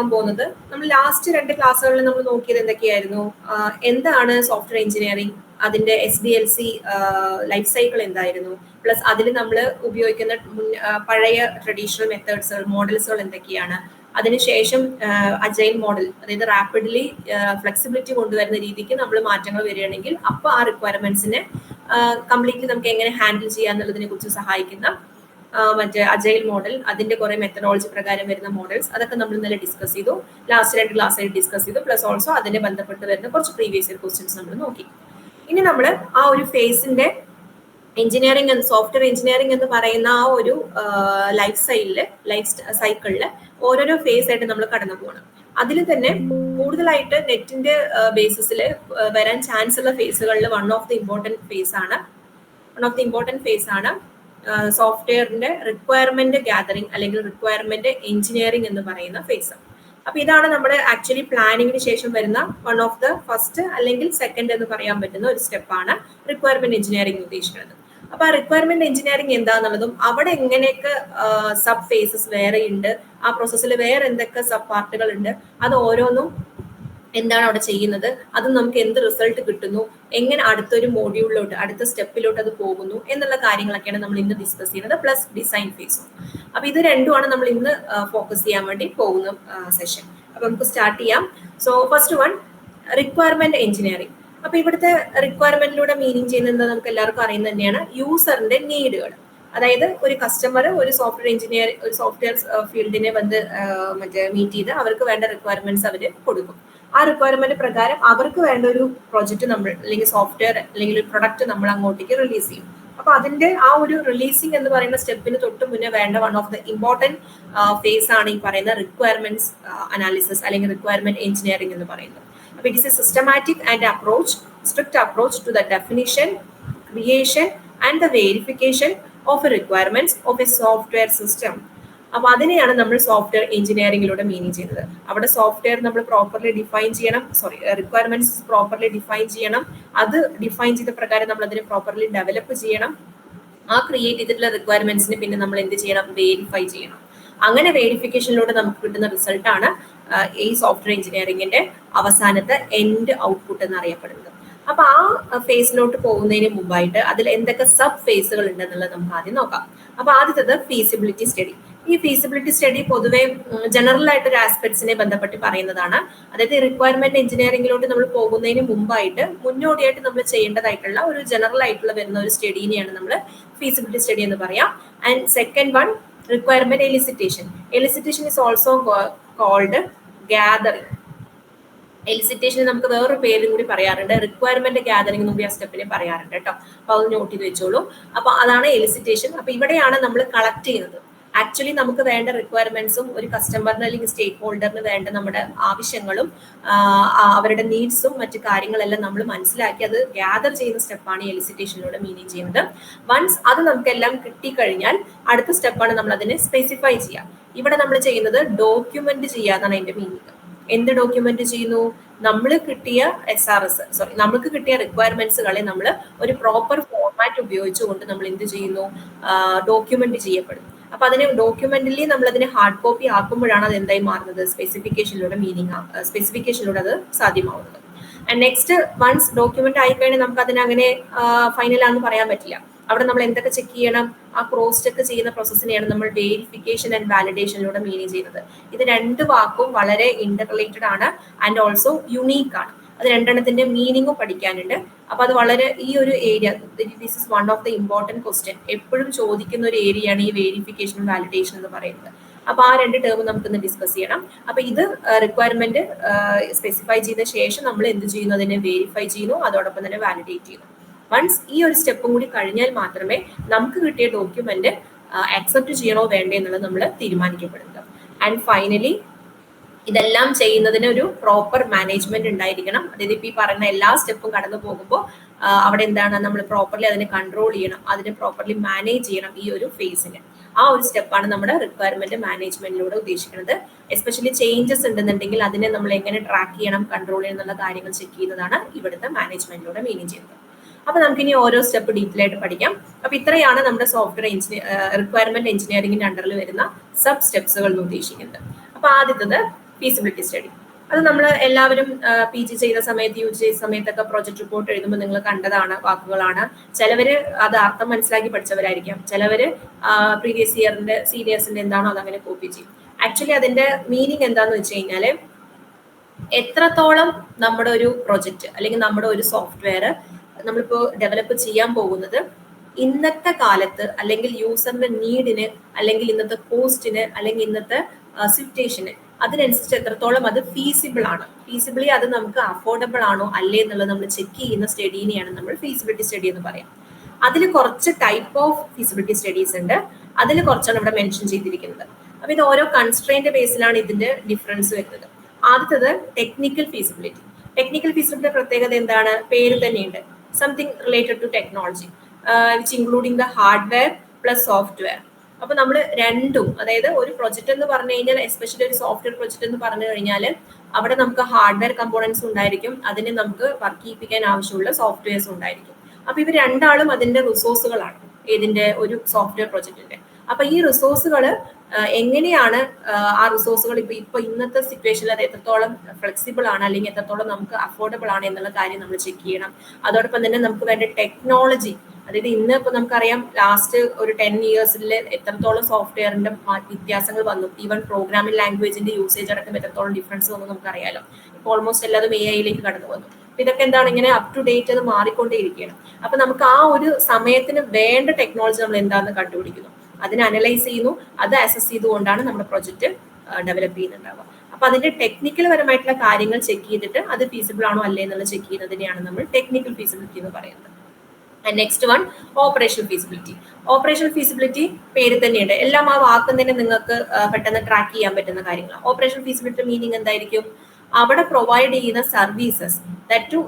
നോക്കാൻ പോകുന്നത്. നമ്മൾ ലാസ്റ്റ് രണ്ട് ക്ലാസ്സുകളിൽ നമ്മൾ നോക്കിയത് എന്തൊക്കെയായിരുന്നു? എന്താണ് സോഫ്റ്റ്വെയർ എഞ്ചിനീയറിംഗ് അതിന്റെ S D L C life cycle എന്തായിരുന്നു? പ്ലസ് അതിൽ നമ്മൾ ഉപയോഗിക്കുന്ന പഴയ ട്രഡീഷണൽ മെത്തേഡ്സുകൾ മോഡൽസുകൾ എന്തൊക്കെയാണ്? അതിനുശേഷം അജൈൽ മോഡൽ അതായത് റാപ്പിഡ്ലി ഫ്ലെക്സിബിലിറ്റി കൊണ്ടുവരുന്ന രീതിക്ക് നമ്മൾ മാറ്റങ്ങൾ വരികയാണെങ്കിൽ അപ്പോൾ ആ റിക്വയർമെന്റ്സിനെ കംപ്ലീറ്റ്ലി നമുക്ക് എങ്ങനെ ഹാൻഡിൽ ചെയ്യാന്നുള്ളതിനെ കുറിച്ച് സഹായിക്കുന്ന മറ്റേ അജൈൽ മോഡൽ അതിന്റെ കുറെ മെത്തഡോളജി പ്രകാരം വരുന്ന മോഡൽസ് അതൊക്കെ നമ്മൾ ഇന്നലെ ഡിസ്കസ് ചെയ്തു. ലാസ്റ്റ് രണ്ട് ക്ലാസ് ആയിട്ട് ഡിസ്കസ് ചെയ്തു. പ്ലസ് ഓൾസോ അതിനെ ബന്ധപ്പെട്ട് വരുന്ന കുറച്ച് പ്രീവിയസ് ഇയർ ക്വസ്റ്റ്യൻസ് നമ്മൾ നോക്കി. ഇനി നമ്മൾ ആ ഒരു ഫേസിന്റെ എഞ്ചിനീയറിംഗ് എന്ന് സോഫ്റ്റ്വെയർ എഞ്ചിനീയറിംഗ് എന്ന് പറയുന്ന ആ ഒരു ലൈഫ് സ്റ്റൈലിൽ ലൈഫ് സൈക്കിളിൽ ഓരോരോ ഫേസ് ആയിട്ട് നമ്മൾ കടന്നു പോകണം അതിൽ തന്നെ കൂടുതലായിട്ട് നെറ്റിന്റെ ബേസിസിൽ വരാൻ ചാൻസ് ഉള്ള ഫേസുകളിൽ one of the important phase ആണ്. One of the important phase ആണ്. സോഫ്റ്റ്വെയറിന്റെ റിക്വയർമെന്റ് ഗാദറിംഗ് അല്ലെങ്കിൽ റിക്വയർമെന്റ് എഞ്ചിനീയറിംഗ് എന്ന് പറയുന്ന ഫേസ് അപ്പൊ ഇതാണ് നമ്മുടെ ആക്ച്വലി പ്ലാനിങ്ങിന് ശേഷം വരുന്ന വൺ ഓഫ് ദ ഫസ്റ്റ് അല്ലെങ്കിൽ സെക്കൻഡ് എന്ന് പറയാൻ പറ്റുന്ന ഒരു സ്റ്റെപ്പാണ് റിക്വയർമെന്റ് എഞ്ചിനീയറിംഗ് ഉദ്ദേശിക്കുന്നത്. അപ്പൊ ആ റിക്വയർമെന്റ് എഞ്ചിനീയറിംഗ് എന്താന്നുള്ളതും അവിടെ എങ്ങനെയൊക്കെ സബ് ഫേസസ് വേറെ ഉണ്ട് ആ പ്രോസസ്സിൽ വേറെ എന്തൊക്കെ സബ് പാർട്ടുകൾ ഉണ്ട് അത് ഓരോന്നും എന്താണ് അവിടെ ചെയ്യുന്നത്? അത് നമുക്ക് എന്ത് റിസൾട്ട് കിട്ടുന്നു? എങ്ങനെ അടുത്തൊരു മോഡ്യൂളിലോട്ട് അടുത്ത സ്റ്റെപ്പിലോട്ട് അത് പോകുന്നു? എന്നുള്ള കാര്യങ്ങളൊക്കെയാണ് നമ്മൾ ഇന്ന് ഡിസ്കസ് ചെയ്യുന്നത് പ്ലസ് ഡിസൈൻ ഫേസും അപ്പൊ ഇത് രണ്ടുമാണ് നമ്മൾ ഇന്ന് ഫോക്കസ് ചെയ്യാൻ വേണ്ടി പോകുന്ന സെഷൻ അപ്പൊ നമുക്ക് സ്റ്റാർട്ട് ചെയ്യാം. So first one requirement engineering അപ്പൊ ഇവിടുത്തെ റിക്വയർമെന്റിലൂടെ മീനിങ് ചെയ്യുന്നത് നമുക്ക് എല്ലാവർക്കും അറിയുന്നത് തന്നെയാണ് യൂസറിന്റെ നീഡുകൾ അതായത് ഒരു കസ്റ്റമർ ഒരു സോഫ്റ്റ്വെയർ എഞ്ചിനീയർ ഒരു സോഫ്റ്റ്വെയർ ഫീൽഡിനെ വന്ന് മറ്റേ മീറ്റ് ചെയ്ത് അവർക്ക് വേണ്ട റിക്വയർമെന്റ്സ് അവർ കൊടുക്കും. ആ റിക്വയർമെന്റ് പ്രകാരം അവർക്ക് വേണ്ട ഒരു പ്രോജക്റ്റ് നമ്മൾ അല്ലെങ്കിൽ സോഫ്റ്റ്വെയർ അല്ലെങ്കിൽ ഒരു പ്രൊഡക്റ്റ് നമ്മൾ അങ്ങോട്ടേക്ക് റിലീസ് ചെയ്യും. അപ്പൊ അതിന്റെ ആ ഒരു റിലീസിംഗ് എന്ന് പറയുന്ന സ്റ്റെപ്പിന് തൊട്ട് മുന്നേ വേണ്ട one of the important phase ആണ് ഈ പറയുന്ന റിക്വയർമെന്റ്സ് അനാലിസിസ് അല്ലെങ്കിൽ റിക്വയർമെന്റ് എഞ്ചിനീയറിംഗ് എന്ന് പറയുന്നത്. അപ്പൊ it is a systematic and approach strict approach to the definition creation and the verification of a requirements of a software system അപ്പൊ അതിനെയാണ് നമ്മൾ സോഫ്റ്റ്വെയർ എഞ്ചിനീയറിംഗിലൂടെ മീനിങ് ചെയ്യുന്നത്. അവിടെ സോഫ്റ്റ്വെയർ നമ്മൾ പ്രോപ്പർലി ഡിഫൈൻ ചെയ്യണം. സോറി റിക്വയർമെന്റ്സ് പ്രോപ്പർലി ഡിഫൈൻ ചെയ്യണം. അത് define ചെയ്ത പ്രകാരം നമ്മൾ അതിനെ പ്രോപ്പർലി ഡെവലപ്പ് ചെയ്യണം. ആ ക്രിയേറ്റ് ചെയ്തിട്ടുള്ള റിക്വയർമെന്റ്സിന് പിന്നെ നമ്മൾ എന്ത് ചെയ്യണം? വേരിഫൈ ചെയ്യണം. അങ്ങനെ വേരിഫിക്കേഷനിലൂടെ നമുക്ക് കിട്ടുന്ന റിസൾട്ടാണ് ഈ സോഫ്റ്റ്വെയർ എഞ്ചിനീയറിംഗിന്റെ അവസാനത്തെ എൻഡ് ഔട്ട്പുട്ട് എന്ന് അറിയപ്പെടുന്നത് അപ്പൊ ആ ഫേസിലോട്ട് പോകുന്നതിന് മുമ്പായിട്ട് അതിൽ എന്തൊക്കെ സബ് ഫേസുകൾ ഉണ്ടെന്നുള്ളത് നമുക്ക് ആദ്യം നോക്കാം. അപ്പൊ ആദ്യത്തത് ഫീസിബിലിറ്റി സ്റ്റഡി ഈ ഫീസിബിലിറ്റി സ്റ്റഡി പൊതുവെ ജനറൽ ആയിട്ട് ഒരു ആസ്പെക്ട്സിനെ ബന്ധപ്പെട്ട് പറയുന്നതാണ്. അതായത് റിക്വയർമെന്റ് എഞ്ചിനീയറിംഗിലോട്ട് നമ്മൾ പോകുന്നതിന് മുമ്പായിട്ട് മുന്നോടിയായിട്ട് നമ്മൾ ചെയ്യേണ്ടതായിട്ടുള്ള ഒരു ജനറൽ ആയിട്ടുള്ള വരുന്ന ഒരു സ്റ്റഡീനെയാണ് നമ്മൾ ഫീസിബിലിറ്റി സ്റ്റഡി എന്ന് പറയാം. And second one requirement elicitation elicitation is also called gathering elicitation നമുക്ക് വേറൊരു പേരും കൂടി പറയാറുണ്ട്. റിക്വയർമെന്റ് ഗാദറിംഗ് എന്നും ആ സ്റ്റെപ്പിനെ പറയാറുണ്ട് കേട്ടോ. അപ്പൊ അത് നോട്ട് ചെയ്ത് വെച്ചോളൂ. അപ്പൊ അതാണ് എലിസിറ്റേഷൻ അപ്പൊ ഇവിടെയാണ് നമ്മൾ കളക്ട് ചെയ്യുന്നത്. ആക്ച്വലി നമുക്ക് വേണ്ട റിക്വയർമെന്റ്സും ഒരു കസ്റ്റമറിന് അല്ലെങ്കിൽ സ്റ്റേക്ക് ഹോൾഡറിന് വേണ്ട നമ്മുടെ ആവശ്യങ്ങളും അവരുടെ നീഡ്സും മറ്റു കാര്യങ്ങളെല്ലാം നമ്മൾ മനസ്സിലാക്കി അത് ഗ്യാദർ ചെയ്യുന്ന സ്റ്റെപ്പാണ് എലിസിറ്റേഷനിലൂടെ മീനിങ് ചെയ്യുന്നത്. വൺസ് അത് നമുക്കെല്ലാം കിട്ടിക്കഴിഞ്ഞാൽ അടുത്ത സ്റ്റെപ്പാണ് നമ്മൾ അതിനെ സ്പെസിഫൈ ചെയ്യുക. ഇവിടെ നമ്മൾ ചെയ്യുന്നത് ഡോക്യുമെന്റ് ചെയ്യുക എന്നാണ് അതിന്റെ മീനിങ് എന്ത് ഡോക്യുമെന്റ് ചെയ്യുന്നു? നമ്മൾ കിട്ടിയ എസ് ആർ എസ് സോറി നമുക്ക് കിട്ടിയ റിക്വയർമെന്റ്സുകളെ നമ്മൾ ഒരു പ്രോപ്പർ ഫോർമാറ്റ് ഉപയോഗിച്ചുകൊണ്ട് നമ്മൾ എന്ത് ചെയ്യുന്നു? ഡോക്യുമെന്റ് ചെയ്യപ്പെടും അപ്പൊ അതിനെ ഡോക്യുമെന്റലി നമ്മൾ അതിനെ ഹാർഡ് കോപ്പി ആക്കുമ്പോഴാണ് അത് എന്തായി മാറുന്നത്? സ്പെസിഫിക്കേഷനിലൂടെ മീനിങ് സ്പെസിഫിക്കേഷനിലൂടെ അത് സാധ്യമാവുന്നത്. ആൻഡ് നെക്സ്റ്റ് വൺസ് ഡോക്യുമെന്റ് ആയി കഴിഞ്ഞാൽ നമുക്ക് അതിനെ അങ്ങനെ ഫൈനൽ ആണെന്ന് പറയാൻ പറ്റില്ല. അവിടെ നമ്മൾ എന്തൊക്കെ ചെക്ക് ചെയ്യണം? ആ ക്രോസ് ചെക്ക് ചെയ്യുന്ന പ്രോസസ്സിനെയാണ് നമ്മൾ വേരിഫിക്കേഷൻ ആൻഡ് വാലിഡേഷനിലൂടെ മീനിങ് ചെയ്യുന്നത്. ഇത് രണ്ട് വാക്കും വളരെ ഇന്റർ റിലേറ്റഡ് ആണ് ആൻഡ് ഓൾസോ യുണീക്ക് ആണ്. അത് രണ്ടെണ്ണത്തിന്റെ മീനിങ്ങും പഠിക്കാനുണ്ട്. അപ്പൊ അത് വളരെ ഈ ഒരു area this is one of the important question എപ്പോഴും ചോദിക്കുന്ന ഒരു ഏരിയയാണ് ഈ വേരിഫിക്കേഷനും വാലിഡേഷൻ എന്ന് പറയുന്നത്. അപ്പൊ ആ രണ്ട് ടേം നമുക്കൊന്ന് ഡിസ്കസ് ചെയ്യണം. അപ്പൊ ഇത് റിക്വയർമെന്റ് സ്പെസിഫൈ ചെയ്ത ശേഷം നമ്മൾ എന്ത് ചെയ്യുന്നു? അതിനെ വേരിഫൈ ചെയ്യുന്നു. അതോടൊപ്പം തന്നെ വാലിഡേറ്റ് ചെയ്യുന്നു. വൺസ് ഈ ഒരു സ്റ്റെപ്പും കൂടി കഴിഞ്ഞാൽ മാത്രമേ നമുക്ക് കിട്ടിയ ഡോക്യുമെന്റ് അക്സെപ്റ്റ് ചെയ്യണോ വേണ്ടേ എന്നുള്ളത് നമ്മൾ തീരുമാനിക്കപ്പെടുന്നത്. ആൻഡ് ഫൈനലി ഇതെല്ലാം ചെയ്യുന്നതിന് ഒരു പ്രോപ്പർ മാനേജ്മെന്റ് ഉണ്ടായിരിക്കണം. അതായത് ഇപ്പൊ ഈ പറയുന്ന എല്ലാ സ്റ്റെപ്പും കടന്നു പോകുമ്പോൾ അവിടെ എന്താണ് നമ്മൾ പ്രോപ്പർലി അതിനെ കൺട്രോൾ ചെയ്യണം അതിനെ പ്രോപ്പർലി മാനേജ് ചെയ്യണം ഈ ഒരു ഫേസിന് ആ ഒരു സ്റ്റെപ്പാണ് നമ്മുടെ റിക്വയർമെന്റ് മാനേജ്മെന്റിലൂടെ ഉദ്ദേശിക്കുന്നത്. എസ്പെഷ്യലി ചേഞ്ചസ് ഉണ്ടെന്നുണ്ടെങ്കിൽ അതിനെ നമ്മൾ എങ്ങനെ ട്രാക്ക് ചെയ്യണം കൺട്രോൾ ചെയ്യണം എന്നുള്ള കാര്യങ്ങൾ ചെക്ക് ചെയ്യുന്നതാണ് ഇവിടുത്തെ മാനേജ്മെന്റിലൂടെ മീനിങ് ചെയ്യുന്നത്. അപ്പൊ നമുക്ക് ഇനി ഓരോ സ്റ്റെപ്പ് ഡീറ്റെയിൽ ആയിട്ട് പഠിക്കാം. അപ്പൊ ഇത്രയാണ് നമ്മുടെ സോഫ്റ്റ്വെയർ എഞ്ചിനീയർ റിക്വയർമെന്റ് എഞ്ചിനീയറിംഗിന്റെ അണ്ടറിൽ വരുന്ന സബ് സ്റ്റെപ്സുകൾ എന്ന് ഉദ്ദേശിക്കുന്നത്. അപ്പൊ ആദ്യത്തത് ഫീസിബിലിറ്റി സ്റ്റഡി അത് നമ്മൾ എല്ലാവരും പി ജി ചെയ്ത സമയത്ത് യു ജി ചെയ്ത സമയത്തൊക്കെ പ്രോജക്ട് റിപ്പോർട്ട് എഴുതുമ്പോൾ നിങ്ങൾ കണ്ടതാണ് വാക്കുകളാണ്. ചിലവര് അത് അർത്ഥം മനസ്സിലാക്കി പഠിച്ചവരായിരിക്കാം. ചിലവര് പ്രീവിയസ് ഇയറിന്റെ സീനിയേഴ്സിന്റെ എന്താണോ അതങ്ങനെ കോപ്പി ചെയ്യും. ആക്ച്വലി അതിന്റെ മീനിങ് എന്താന്ന് വെച്ച് കഴിഞ്ഞാൽ എത്രത്തോളം നമ്മുടെ ഒരു പ്രൊജക്റ്റ് അല്ലെങ്കിൽ നമ്മുടെ ഒരു സോഫ്റ്റ്വെയർ നമ്മളിപ്പോ ഡെവലപ്പ് ചെയ്യാൻ പോകുന്നത് ഇന്നത്തെ കാലത്ത് അല്ലെങ്കിൽ യൂസറിന്റെ നീഡിന് അല്ലെങ്കിൽ ഇന്നത്തെ കോസ്റ്റിന് അല്ലെങ്കിൽ ഇന്നത്തെ സിറ്റുവേഷന് അതിനനുസരിച്ച് എത്രത്തോളം അത് ഫീസിബിൾ ആണ്. ഫീസിബിളി അത് നമുക്ക് അഫോർഡബിൾ ആണോ അല്ലേ എന്നുള്ളത് നമ്മൾ ചെക്ക് ചെയ്യുന്ന സ്റ്റഡീനെയാണ് നമ്മൾ ഫീസിബിലിറ്റി സ്റ്റഡി എന്ന് പറയാം. അതിൽ കുറച്ച് ടൈപ്പ് ഓഫ് ഫീസിബിലിറ്റി സ്റ്റഡീസ് ഉണ്ട്. അതിൽ കുറച്ചാണ് ഇവിടെ മെൻഷൻ ചെയ്തിരിക്കുന്നത്. അപ്പൊ ഇത് ഓരോ കൺസ്ട്രെയിന്റ് ബേസിലാണ് ഇതിന്റെ ഡിഫറൻസ് വരുന്നത്. ആദ്യത്തത് ടെക്നിക്കൽ ഫീസിബിലിറ്റി ടെക്നിക്കൽ ഫീസിബിലിറ്റി പ്രത്യേകത എന്താണ്? പേര് തന്നെയുണ്ട്. Something related to technology which including the hardware plus software അപ്പൊ നമ്മൾ രണ്ടും അതായത് ഒരു പ്രൊജക്ട് എന്ന് പറഞ്ഞു കഴിഞ്ഞാൽ എസ്പെഷ്യലി ഒരു സോഫ്റ്റ്വെയർ പ്രൊജക്ട് എന്ന് പറഞ്ഞു കഴിഞ്ഞാൽ അവിടെ നമുക്ക് ഹാർഡ്വെയർ കമ്പോണൻസ് ഉണ്ടായിരിക്കും അതിന് നമുക്ക് വർക്ക് ചെയ്യിപ്പിക്കാൻ ആവശ്യമുള്ള സോഫ്റ്റ്വെയർസ് ഉണ്ടായിരിക്കും. അപ്പൊ ഇവർ രണ്ടാളും അതിന്റെ റിസോഴ്സുകളാണ് ഇതിന്റെ ഒരു സോഫ്റ്റ്വെയർ പ്രൊജക്ടിന്റെ അപ്പൊ ഈ റിസോഴ്സുകൾ എങ്ങനെയാണ് ആ റിസോഴ്സുകൾ ഇപ്പൊ ഇപ്പൊ ഇന്നത്തെ സിറ്റുവേഷനിൽ അത് എത്രത്തോളം ഫ്ലെക്സിബിൾ ആണ് അല്ലെങ്കിൽ എത്രത്തോളം നമുക്ക് അഫോർഡബിൾ ആണ് എന്നുള്ള കാര്യം നമ്മൾ ചെക്ക് ചെയ്യണം. അതോടൊപ്പം തന്നെ നമുക്ക് വേണ്ട ടെക്നോളജി അതായത് ഇന്ന് ഇപ്പൊ നമുക്കറിയാം ലാസ്റ്റ് ഒരു ടെൻ ഇയേഴ്സിൽ എത്രത്തോളം സോഫ്റ്റ്വെയറിന്റെ വ്യത്യാസങ്ങൾ വന്നു. ഈവൻ പ്രോഗ്രാമിംഗ് ലാംഗ്വേജിന്റെ യൂസേജ് അടക്കം എത്രത്തോളം ഡിഫറൻസ് വന്നു നമുക്കറിയാലോ. ഇപ്പൊ ഓൾമോസ്റ്റ് എല്ലാതും എ ഐയിലേക്ക് കടന്നു വന്നു ഇതൊക്കെ എന്താണ് ഇങ്ങനെ അപ് ടു ഡേറ്റ് അത് മാറിക്കൊണ്ടേയിരിക്കുകയാണ്. അപ്പൊ നമുക്ക് ആ ഒരു സമയത്തിന് വേണ്ട ടെക്നോളജി നമ്മൾ എന്താണെന്ന് കണ്ടുപിടിക്കുന്നു. അതിനെ അനലൈസ് ചെയ്യുന്നു. അത് അസസ് ചെയ്തുകൊണ്ടാണ് നമ്മുടെ പ്രൊജക്ട് ഡെവലപ്പ് ചെയ്യുന്നുണ്ടാവുക. അപ്പൊ അതിന്റെ ടെക്നിക്കൽ പരമായിട്ടുള്ള കാര്യങ്ങൾ ചെക്ക് ചെയ്തിട്ട് അത് ഫീസിബിൾ ആണോ അല്ലേ എന്നുള്ളത് ചെക്ക് ചെയ്യുന്നതിനെയാണ് നമ്മൾ ടെക്നിക്കൽ ഫീസിബിലിറ്റി എന്ന് പറയുന്നത്. And next one operation feasibility operation feasibility പേര് തന്നെയുണ്ട്. എല്ലാം ആ വാക്കും നിങ്ങൾക്ക് പെട്ടെന്ന് ട്രാക്ക് ചെയ്യാൻ പറ്റുന്ന കാര്യങ്ങളാണ്. ഓപ്പറേഷൻ ഫീസിബിലിറ്റി മീനിങ് എന്തായിരിക്കും? അവിടെ പ്രൊവൈഡ് ചെയ്യുന്ന services that to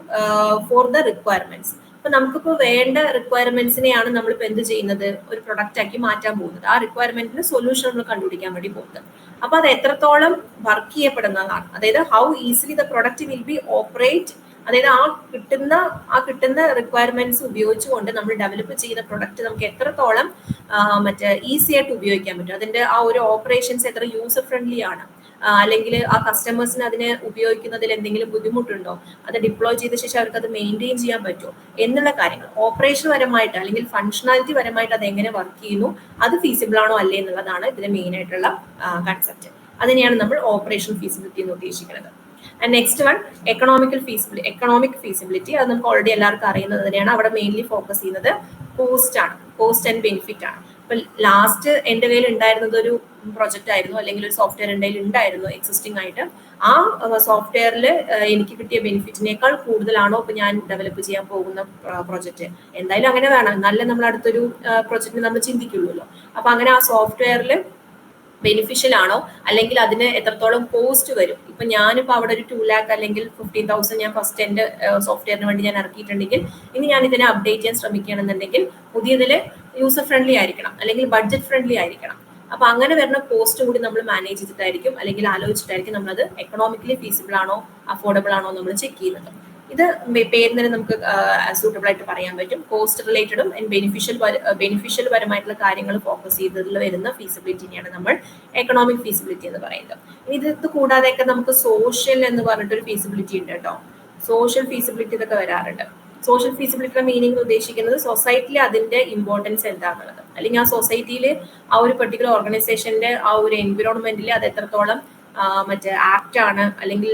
for the requirements അപ്പൊ നമുക്കിപ്പോൾ വേണ്ട റിക്വയർമെന്റ്സിനെയാണ് നമ്മളിപ്പോൾ എന്ത് ചെയ്യുന്നത്? ഒരു പ്രൊഡക്റ്റ് ആക്കി മാറ്റാൻ പോകുന്നത്. ആ റിക്വയർമെന്റിന് സൊല്യൂഷൻ നമ്മൾ കണ്ടുപിടിക്കാൻ വേണ്ടി പോകുന്നത്. അപ്പൊ അത് എത്രത്തോളം വർക്ക് ചെയ്യപ്പെടുന്നതാണ്. അതായത് how easily the product will be operate അതായത് ആ കിട്ടുന്ന ആ കിട്ടുന്ന റിക്വയർമെന്റ്സ് ഉപയോഗിച്ചുകൊണ്ട് നമ്മൾ ഡെവലപ്പ് ചെയ്യുന്ന പ്രൊഡക്റ്റ് നമുക്ക് എത്രത്തോളം മറ്റേ ഈസി ആയിട്ട് ഉപയോഗിക്കാൻ പറ്റും. അതിന്റെ ആ ഒരു ഓപ്പറേഷൻസ് എത്ര യൂസർ ഫ്രണ്ട്ലി ആണ് അല്ലെങ്കിൽ ആ കസ്റ്റമേഴ്സിന് അതിനെ ഉപയോഗിക്കുന്നതിൽ എന്തെങ്കിലും ബുദ്ധിമുട്ടുണ്ടോ? അത് ഡിപ്ലോയ് ചെയ്ത ശേഷം അവർക്ക് അത് മെയിന്റെയിൻ ചെയ്യാൻ പറ്റുമോ? എന്നുള്ള കാര്യങ്ങൾ. ഓപ്പറേഷൻ പരമായിട്ട് അല്ലെങ്കിൽ ഫങ്ഷണാലിറ്റി പരമായിട്ട് അത് എങ്ങനെ വർക്ക് ചെയ്യുന്നു? അത് ഫീസിബിൾ ആണോ അല്ലേ എന്നുള്ളതാണ് ഇതിന്റെ മെയിൻ ആയിട്ടുള്ള കൺസെപ്റ്റ് അതിനെയാണ് നമ്മൾ ഓപ്പറേഷൻ ഫീസിബിലിറ്റി എന്ന് ഉദ്ദേശിക്കുന്നത്. And next one economical feasibility economic feasibility അത് നമുക്ക് ഓൾറെഡി എല്ലാവർക്കും അറിയുന്നത് തന്നെയാണ്. അവിടെ മെയിൻലി ഫോക്കസ് ചെയ്യുന്നത് കോസ്റ്റ് ആണ്. കോസ്റ്റ് ആൻഡ് ബെനിഫിറ്റ് ആണ്. ഇപ്പൊ ലാസ്റ്റ് എന്റെ കയ്യിൽ ഉണ്ടായിരുന്നത് ഒരു പ്രൊജക്റ്റ് ആയിരുന്നു അല്ലെങ്കിൽ ഒരു സോഫ്റ്റ്വെയർ എന്റെ കയ്യിൽ ഉണ്ടായിരുന്നു എക്സിസ്റ്റിംഗ് ആയിട്ട്. ആ സോഫ്റ്റ്വെയറിൽ എനിക്ക് കിട്ടിയ ബെനിഫിറ്റിനേക്കാൾ കൂടുതലാണോ ഇപ്പൊ ഞാൻ ഡെവലപ്പ് ചെയ്യാൻ പോകുന്ന പ്രൊജക്റ്റ് എന്തായാലും അങ്ങനെ വേണം. നല്ല നമ്മൾ അടുത്തൊരു പ്രൊജക്റ്റിന് നമ്മൾ ചിന്തിക്കുള്ളൂ അപ്പൊ അങ്ങനെ ആ സോഫ്റ്റ്വെയറിൽ ബെനിഫിഷ്യൽ ആണോ? അല്ലെങ്കിൽ അതിന് എത്രത്തോളം കോസ്റ്റ് വരും? ഇപ്പൊ ഞാനിപ്പോ അവിടെ ഒരു ടു ലാക്ക് അല്ലെങ്കിൽ ഫിഫ്റ്റീൻ തൗസൻഡ് ഞാൻ ഫസ്റ്റ് എന്റെ സോഫ്റ്റ്വെയറിന് വേണ്ടി ഞാൻ ഇറക്കിയിട്ടുണ്ടെങ്കിൽ ഇനി ഞാൻ ഇതിനെ അപ്ഡേറ്റ് ചെയ്യാൻ ശ്രമിക്കുകയാണെന്നുണ്ടെങ്കിൽ പുതിയതിൽ യൂസർ ഫ്രണ്ട്ലി ആയിരിക്കണം. അല്ലെങ്കിൽ ബഡ്ജറ്റ് ഫ്രണ്ട്ലി ആയിരിക്കണം. അപ്പൊ അങ്ങനെ വരുന്ന കോസ്റ്റ് കൂടി നമ്മൾ മാനേജ് ചെയ്തിട്ടായിരിക്കും അല്ലെങ്കിൽ ആലോചിച്ചിട്ടായിരിക്കും നമ്മളത് എക്കണോമിക്കലി ഫീസിബിൾ ആണോ അഫോർഡബിൾ ആണോ നമ്മൾ ചെക്ക് ചെയ്യുന്നത്. ഇത് പേരിന് നമുക്ക് സൂട്ടബിൾ ആയിട്ട് പറയാൻ പറ്റും. കോസ്റ്റ് റിലേറ്റഡും ബെനിഫിഷ്യൽ ബെനിഫിഷ്യൽ പരമായിട്ടുള്ള കാര്യങ്ങൾ ഫോക്കസ് ചെയ്തതിൽ വരുന്ന ഫീസിബിലിറ്റിനെയാണ് നമ്മൾ എക്കണോമിക് ഫീസിബിലിറ്റി എന്ന് പറയുന്നത്. ഇത് ഇത് കൂടാതെയൊക്കെ നമുക്ക് സോഷ്യൽ എന്ന് പറഞ്ഞിട്ടൊരു ഫീസിബിലിറ്റി ഉണ്ട് കേട്ടോ. സോഷ്യൽ ഫീസിബിലിറ്റി ഇതൊക്കെ വരാറുണ്ട്. സോഷ്യൽ ഫീസിബിലിറ്റിയുടെ മീനിങ് ഉദ്ദേശിക്കുന്നത് സൊസൈറ്റിയിൽ അതിന്റെ ഇമ്പോർട്ടൻസ് എന്താണെന്നുള്ളത് അല്ലെങ്കിൽ ആ സൊസൈറ്റിയിൽ ആ ഒരു പെർട്ടിക്കുലർ ഓർഗനൈസേഷന്റെ ആ ഒരു എൻവിറോൺമെന്റിൽ അത് എത്രത്തോളം മറ്റേ ആപ്റ്റ് ആണ് അല്ലെങ്കിൽ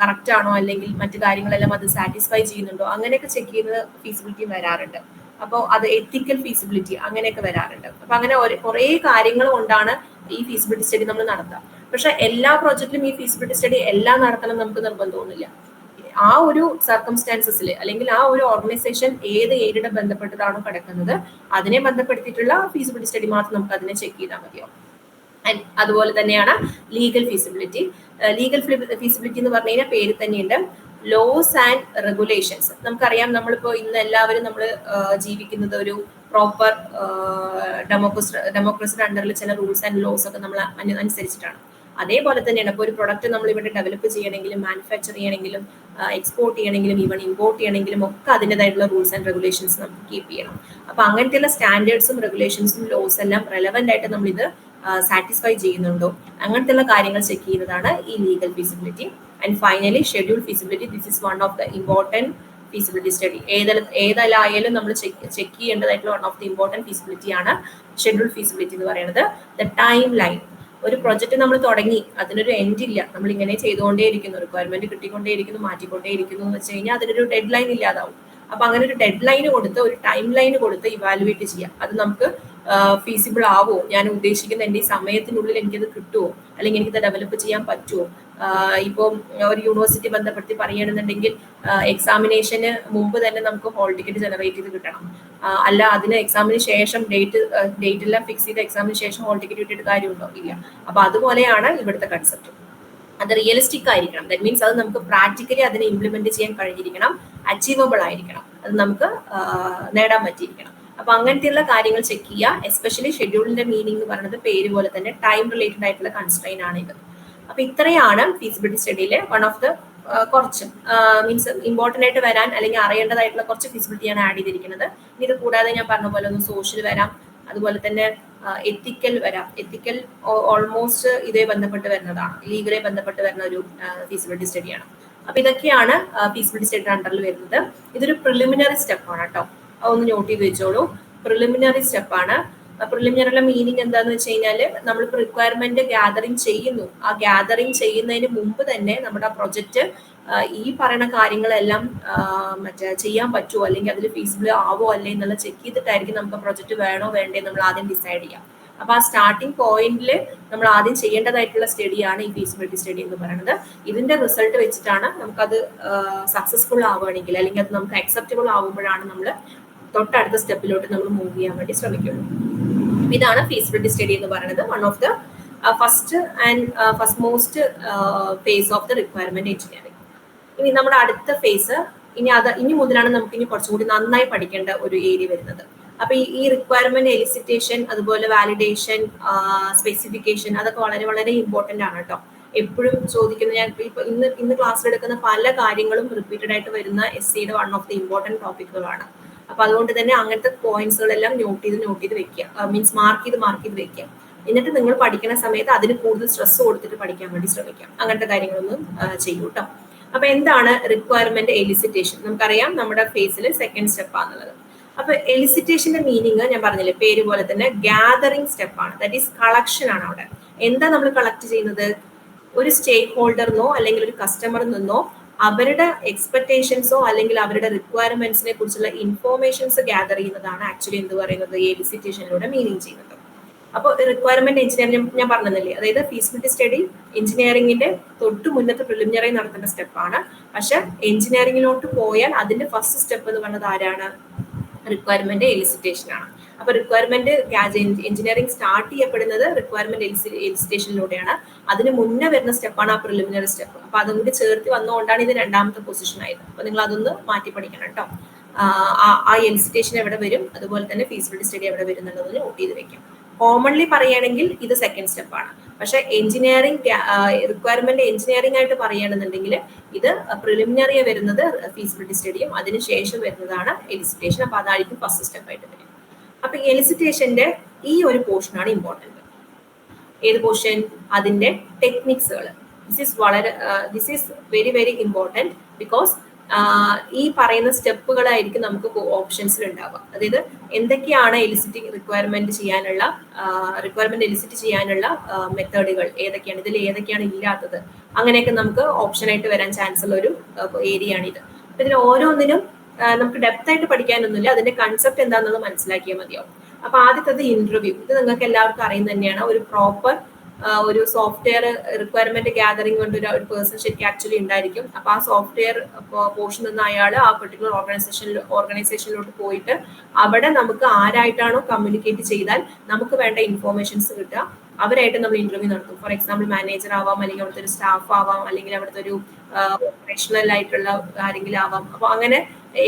കറക്റ്റ് ആണോ അല്ലെങ്കിൽ മറ്റു കാര്യങ്ങളെല്ലാം അത് സാറ്റിസ്ഫൈ ചെയ്യുന്നുണ്ടോ അങ്ങനെയൊക്കെ ചെക്ക് ചെയ്യുന്നത് ഫീസിബിലിറ്റി വരാറുണ്ട്. അപ്പോൾ അത് എത്തിക്കൽ ഫീസിബിലിറ്റി അങ്ങനെയൊക്കെ വരാറുണ്ട്. അപ്പൊ അങ്ങനെ കുറേ കാര്യങ്ങൾ കൊണ്ടാണ് ഈ ഫീസിബിലിറ്റി സ്റ്റഡി നമ്മൾ നടത്തുക പക്ഷെ എല്ലാ പ്രോജക്റ്റിലും ഈ ഫീസിബിലിറ്റി സ്റ്റഡി എല്ലാം നടത്തണം നമുക്ക് നിർബന്ധമൊന്നുമില്ല ആ ഒരു സർക്കംസ്റ്റാൻസസിൽ അല്ലെങ്കിൽ ആ ഒരു ഓർഗനൈസേഷൻ ഏത് ഏരിയയുടെ ബന്ധപ്പെട്ടതാണോ കിടക്കുന്നത് അതിനെ ബന്ധപ്പെടുത്തിയിട്ടുള്ള ഫീസിബിലിറ്റി സ്റ്റഡി മാത്രം നമുക്ക് അതിനെ ചെക്ക് ചെയ്താൽ മതിയോ ആൻഡ് അതുപോലെ തന്നെയാണ് ലീഗൽ ഫീസിബിലിറ്റി ലീഗൽ ഫീസിബിലിറ്റി എന്ന് പറഞ്ഞു കഴിഞ്ഞാൽ പേര് തന്നെയുണ്ട്. ലോസ് ആൻഡ് റെഗുലേഷൻസ് നമുക്കറിയാം നമ്മളിപ്പോൾ ഇന്ന് എല്ലാവരും നമ്മൾ ജീവിക്കുന്നത് ഒരു പ്രോപ്പർ ഡെമോക്രസി ഡെമോക്രസിയുടെ അണ്ടറിൽ ചില റൂൾസ് ആൻഡ് ലോസ് ഒക്കെ നമ്മൾ അനുസരിച്ചിട്ടാണ്. അതേപോലെ തന്നെയാണ് ഇപ്പോൾ ഒരു പ്രൊഡക്റ്റ് നമ്മൾ ഇവിടെ ഡെവലപ്പ് ചെയ്യണമെങ്കിലും മാനുഫാക്ചർ ചെയ്യണമെങ്കിലും എക്സ്പോർട്ട് ചെയ്യണമെങ്കിലും ഈവൺ ഇമ്പോർട്ട് ചെയ്യണമെങ്കിലും ഒക്കെ അതിന്റെതായിട്ടുള്ള റൂൾസ് ആൻഡ് റെഗുലേഷൻസ് നമുക്ക് കീപ്പ് ചെയ്യണം. അപ്പൊ അങ്ങനത്തെയുള്ള സ്റ്റാൻഡേർഡ്സും റെഗുലേഷൻസും ലോസ് എല്ലാം റെലവെന്റ് ആയിട്ട് നമ്മൾ ഇത് സാറ്റിസ്ഫൈ ചെയ്യുന്നുണ്ടോ? അങ്ങനത്തെയുള്ള കാര്യങ്ങൾ ചെക്ക് ചെയ്യുന്നതാണ് ഈ legal feasibility and finally schedule feasibility this is one of the important feasibility study ഏതല ഏതല്ലായാലും നമ്മൾ check check ചെയ്യേണ്ടതായിട്ടുള്ള one of the important feasibility ആണ് ഷെഡ്യൂൾ ഫീസിബിലിറ്റി എന്ന് പറയുന്നത്. ദ ടൈം ലൈൻ ഒരു പ്രൊജക്റ്റ് നമ്മൾ തുടങ്ങി അതിനൊരു എൻഡ് ഇല്ല. നമ്മൾ ഇങ്ങനെ ചെയ്തുകൊണ്ടേ ഇരിക്കുന്നു റിക്വയർമെന്റ് കിട്ടിക്കൊണ്ടേയിരിക്കുന്നു മാറ്റിക്കൊണ്ടേയിരിക്കുന്നു എന്ന് വെച്ച് കഴിഞ്ഞാൽ അതിനൊരു ഡെഡ് ലൈൻ ഇല്ലാതാവും. അപ്പൊ അങ്ങനെ ഒരു ഡെഡ് ലൈൻ കൊടുത്ത് ഒരു ടൈം ലൈൻ കൊടുത്ത് ഇവാലുവേറ്റ് ചെയ്യാം. അത് നമുക്ക് ഫീസിബിൾ ആവോ? ഞാൻ ഉദ്ദേശിക്കുന്ന എന്റെ ഈ സമയത്തിനുള്ളിൽ എനിക്കത് കിട്ടുമോ അല്ലെങ്കിൽ എനിക്കത് ഡെവലപ്പ് ചെയ്യാൻ പറ്റുമോ ഇപ്പോൾ ഒരു യൂണിവേഴ്സിറ്റി ബന്ധപ്പെടുത്തി പറയുകയാണെന്നുണ്ടെങ്കിൽ എക്സാമിനേഷന് മുമ്പ് തന്നെ നമുക്ക് ഹോൾ ടിക്കറ്റ് ജനറേറ്റ് ചെയ്ത് കിട്ടണം. അല്ല അതിന് എക്സാമിന് ശേഷം ഡേറ്റ് ഡേറ്റ് എല്ലാം ഫിക്സ് ചെയ്ത് എക്സാമിന് ശേഷം ഹോൾ ടിക്കറ്റ് കിട്ടിയിട്ട് കാര്യമുണ്ടോ? ഇല്ല. അപ്പൊ അതുപോലെയാണ് ഇവിടുത്തെ കൺസെപ്റ്റ് അത് റിയലിസ്റ്റിക് ആയിരിക്കണം. ദാറ്റ് മീൻസ് അത് നമുക്ക് പ്രാക്ടിക്കലി അതിനെ ഇംപ്ലിമെന്റ് ചെയ്യാൻ കഴിഞ്ഞിരിക്കണം. അച്ചീവബിൾ ആയിരിക്കണം. അത് നമുക്ക് നേടാൻ പറ്റിയിരിക്കണം. അപ്പൊ അങ്ങനത്തെയുള്ള കാര്യങ്ങൾ ചെക്ക് ചെയ്യുക എസ്പെഷ്യലി ഷെഡ്യൂളിന്റെ മീനിങ് എന്ന് പറയുന്നത് പേര് പോലെ തന്നെ ടൈം റിലേറ്റഡ് ആയിട്ടുള്ള കൺസ്ട്രെയിൻ ആണ് ഇത്. അപ്പൊ ഇത്രയാണ് ഫീസിബിലിറ്റി സ്റ്റഡിയിലെ വൺ ഓഫ് ദ കുറച്ച് മീൻസ് ഇമ്പോർട്ടന്റ് ആയിട്ട് വരാൻ അല്ലെങ്കിൽ അറിയേണ്ടതായിട്ടുള്ള കുറച്ച് ഫീസിബിലിറ്റിയാണ് ആഡ് ചെയ്തിരിക്കുന്നത്. ഇനി ഇത് കൂടാതെ ഞാൻ പറഞ്ഞ പോലെ ഒന്ന് സോഷ്യൽ വരാം അതുപോലെ തന്നെ എത്തിക്കൽ വരാം. എത്തിക്കൽ ഓൾമോസ്റ്റ് ഇതേ ബന്ധപ്പെട്ട് വരുന്നതാണ് ലീഗലെ ബന്ധപ്പെട്ട് വരുന്ന ഒരു ഫീസിബിലിറ്റി സ്റ്റഡിയാണ് അപ്പൊ ഇതൊക്കെയാണ് ഫീസിബിലിറ്റി സ്റ്റഡിയുടെ അണ്ടറിൽ വരുന്നത്. ഇതൊരു പ്രിലിമിനറി സ്റ്റെപ്പാണ് കേട്ടോ. ഒന്ന് നോട്ട് ചെയ്ത് വെച്ചോളൂ. പ്രിലിമിനറി സ്റ്റെപ്പാണ് പ്രിലിമിനറിയുടെ മീനിങ് എന്താന്ന് വെച്ച് കഴിഞ്ഞാൽ നമ്മൾ റിക്വയർമെന്റ് ഗ്യാതറിങ് ചെയ്യുന്നു. ആ ഗ്യാതറിങ് ചെയ്യുന്നതിന് മുമ്പ് തന്നെ നമ്മുടെ പ്രൊജക്റ്റ് ഈ പറയുന്ന കാര്യങ്ങളെല്ലാം മറ്റേ ചെയ്യാൻ പറ്റുമോ അല്ലെങ്കിൽ അതിൽ ഫീസിബിൾ ആവോ? അല്ലേ? എന്നുള്ള ചെക്ക് ചെയ്തിട്ടായിരിക്കും നമുക്ക് പ്രൊജക്റ്റ് വേണോ? വേണ്ടേ നമ്മൾ ആദ്യം ഡിസൈഡ് ചെയ്യാം. അപ്പൊ ആ സ്റ്റാർട്ടിംഗ് പോയിന്റിൽ നമ്മൾ ആദ്യം ചെയ്യേണ്ടതായിട്ടുള്ള സ്റ്റഡിയാണ് ഈ ഫീസിബിലിറ്റി സ്റ്റഡി എന്ന് പറയുന്നത്. ഇതിന്റെ റിസൾട്ട് വെച്ചിട്ടാണ് നമുക്കത് സക്സസ്ഫുൾ ആവുകയാണെങ്കിൽ അല്ലെങ്കിൽ അത് നമുക്ക് അക്സെപ്റ്റബിൾ ആവുമ്പോഴാണ് നമ്മൾ തൊട്ടടുത്ത സ്റ്റെപ്പിലോട്ട് നമ്മൾ മൂവ് ചെയ്യാൻ വേണ്ടി ശ്രമിക്കുള്ളൂ. ഇതാണ് ഫീസിബിലിറ്റി സ്റ്റഡി എന്ന് പറയുന്നത്. One of the first and first most phase of the requirement engineering ഇനി നമ്മുടെ അടുത്ത ഫേസ് ഇനി അത് ഇനി മുതലാണ് നമുക്ക് ഇനി കുറച്ചും കൂടി നന്നായി പഠിക്കേണ്ട ഒരു ഏരിയ വരുന്നത്. അപ്പൊ ഈ റിക്വയർമെന്റ് എലിസിറ്റേഷൻ അതുപോലെ വാലിഡേഷൻ സ്പെസിഫിക്കേഷൻ അതൊക്കെ വളരെ വളരെ ഇമ്പോർട്ടന്റ് ആണ് കേട്ടോ എപ്പോഴും ചോദിക്കുന്ന ഞാൻ ഇപ്പൊ ഇന്ന് ഇന്ന് ക്ലാസ്സിലെടുക്കുന്ന പല കാര്യങ്ങളും റിപ്പീറ്റഡ് ആയിട്ട് വരുന്ന എസ് സിയുടെ വൺ ഓഫ് ദി ഇമ്പോർട്ടന്റ് ടോപ്പിക്കുകളാണ് അപ്പൊ അതുകൊണ്ട് തന്നെ അങ്ങനത്തെ പോയിന്റ്സുകളെല്ലാം നോട്ട് ചെയ്ത് നോട്ട് ചെയ്ത് വെക്കുക. മീൻസ് മാർക്ക് ചെയ്ത് മാർക്ക് ചെയ്ത് വെക്കുക. എന്നിട്ട് നിങ്ങൾ പഠിക്കുന്ന സമയത്ത് അതിന് കൂടുതൽ സ്ട്രെസ് കൊടുത്തിട്ട് പഠിക്കാൻ വേണ്ടി ശ്രമിക്കാം. അങ്ങനത്തെ കാര്യങ്ങളൊന്നും ചെയ്യൂ കേട്ടോ അപ്പൊ എന്താണ് റിക്വയർമെന്റ് എലിസിറ്റേഷൻ നമുക്കറിയാം നമ്മുടെ ഫേസിൽ സെക്കൻഡ് സ്റ്റെപ്പ് ആണുള്ളത് അപ്പൊ എലിസിറ്റേഷന്റെ മീനിങ് ഞാൻ പറഞ്ഞില്ലേ പേര് പോലെ തന്നെ ഗാദറിംഗ് സ്റ്റെപ്പ് ആണ്. ദാറ്റ് ഈസ് കളക്ഷൻ ആണ് അവിടെ. എന്താ നമ്മൾ കളക്ട് ചെയ്യുന്നത്? ഒരു സ്റ്റേക്ക് ഹോൾഡറിനോ അല്ലെങ്കിൽ ഒരു കസ്റ്റമറിൽ നിന്നോ അവരുടെ എക്സ്പെക്ടേഷൻസോ അല്ലെങ്കിൽ അവരുടെ റിക്വയർമെന്റ്സിനെ കുറിച്ചുള്ള ഇൻഫോർമേഷൻസ് ഗ്യാദർ ചെയ്യുന്നതാണ് ആക്ച്വലി എന്ത് പറയുന്നത് എലിസിറ്റേഷനിലൂടെ മീനിങ് ചെയ്യുന്നത്. അപ്പോൾ റിക്വയർമെന്റ് എഞ്ചിനീയറിംഗ് ഞാൻ പറഞ്ഞതല്ലേ അതായത് ഫീസിബിലിറ്റി സ്റ്റഡി എഞ്ചിനീയറിംഗിന്റെ തൊട്ട് മുന്നത്തെ പ്രിലിമിനറി നടത്തേണ്ട സ്റ്റെപ്പാണ് പക്ഷെ എഞ്ചിനീയറിംഗിലോട്ട് പോയാൽ അതിന്റെ ഫസ്റ്റ് സ്റ്റെപ്പ് എന്ന് പറയുന്നത് ആരാണ്? റിക്വയർമെന്റ് എലിസിറ്റേഷൻ ആണ്. അപ്പൊ റിക്വയർമെന്റ് എഞ്ചിനീയറിംഗ് സ്റ്റാർട്ട് ചെയ്യപ്പെടുന്നത് റിക്വയർമെന്റ് എലിസിറ്റേഷനിലൂടെയാണ് അതിന് മുന്നേ വരുന്ന സ്റ്റെപ്പാണ് ആ പ്രിലിമിനറി സ്റ്റെപ്പ് അപ്പൊ അതും കൂടി ചേർത്ത് വന്നുകൊണ്ടാണ് ഇത് രണ്ടാമത്തെ പൊസിഷൻ ആയത്. അപ്പൊ നിങ്ങൾ അതൊന്ന് മാറ്റി പഠിക്കണം കേട്ടോ ആ എലിസിറ്റേഷൻ എവിടെ വരും അതുപോലെ തന്നെ ഫീസിബിലിറ്റി സ്റ്റഡി എവിടെ വരും എന്നുള്ളതിന് നോട്ട് ചെയ്ത് വെക്കാം. കോമൺലി പറയുകയാണെങ്കിൽ ഇത് സെക്കൻഡ് സ്റ്റെപ്പാണ് പക്ഷെ എഞ്ചിനീയറിംഗ് റിക്വയർമെന്റ് എഞ്ചിനീയറിംഗ് ആയിട്ട് പറയുകയാണെന്നുണ്ടെങ്കിൽ ഇത് പ്രിലിമിനറിയ വരുന്നത് ഫീസിബിലിറ്റി സ്റ്റഡിയും അതിനുശേഷം വരുന്നതാണ് എലിസിറ്റേഷൻ അപ്പൊ അതായിരിക്കും ഫസ്റ്റ് സ്റ്റെപ്പ് ആയിട്ട് വരും അപ്പൊ എലിസിറ്റേഷന്റെ ഈ ഒരു പോർഷനാണ് ഇമ്പോർട്ടന്റ് ഏത് പോർഷൻ അതിന്റെ ടെക്നിക്സുകൾ ദിസ് ഈസ് വളരെ this is very very important because ഈ പറയുന്ന സ്റ്റെപ്പുകളായിരിക്കും നമുക്ക് ഓപ്ഷൻസിൽ ഉണ്ടാവുക അതായത് എന്തൊക്കെയാണ് എലിസിറ്റിംഗ് റിക്വയർമെന്റ് ചെയ്യാനുള്ള റിക്വയർമെന്റ് എലിസിറ്റ് ചെയ്യാനുള്ള മെത്തേഡുകൾ ഏതൊക്കെയാണ് ഇതിൽ ഏതൊക്കെയാണ് ഇല്ലാത്തത്? അങ്ങനെയൊക്കെ നമുക്ക് ഓപ്ഷനായിട്ട് വരാൻ ചാൻസ് ഉള്ള ഒരു ഏരിയ ആണ് ഇത് ഇതിൽ ഓരോന്നിനും നമുക്ക് ഡെപ്ത് ആയിട്ട് പഠിക്കാനൊന്നുമില്ല. അതിന്റെ കൺസെപ്റ്റ് എന്താണെന്നുള്ളത് മനസ്സിലാക്കിയാൽ മതിയാവും. അപ്പൊ ആദ്യത്തത് ഇന്റർവ്യൂ ഇത് നിങ്ങൾക്ക് എല്ലാവർക്കും അറിയുന്ന തന്നെയാണ്. ഒരു പ്രോപ്പർ ഒരു സോഫ്റ്റ്വെയർ റിക്വയർമെന്റ് ഗ്യാതറിംഗ് കൊണ്ട് ഒരു പേഴ്സൺ ശരിക്കും ആക്ച്വലി ഉണ്ടായിരിക്കും. അപ്പൊ ആ സോഫ്റ്റ്വെയർ പോർഷൻ നിന്ന് അയാൾ ആ പെർട്ടിക്കുലർ ഓർഗനൈസേഷനിൽ ഓർഗനൈസേഷനിലോട്ട് പോയിട്ട് അവിടെ നമുക്ക് ആരായിട്ടാണോ കമ്മ്യൂണിക്കേറ്റ് ചെയ്താൽ നമുക്ക് വേണ്ട ഇൻഫോർമേഷൻസ് കിട്ടുക. അവരായിട്ട് നമ്മൾ ഇന്റർവ്യൂ നടത്തും. ഫോർ എക്സാമ്പിൾ മാനേജർ ആവാം അല്ലെങ്കിൽ അവിടുത്തെ ഒരു സ്റ്റാഫ് ആവാം അല്ലെങ്കിൽ അവിടുത്തെ ഒരു പ്രൊഫഷണൽ ആയിട്ടുള്ള ആരെങ്കിലും ആവാം. അപ്പൊ അങ്ങനെ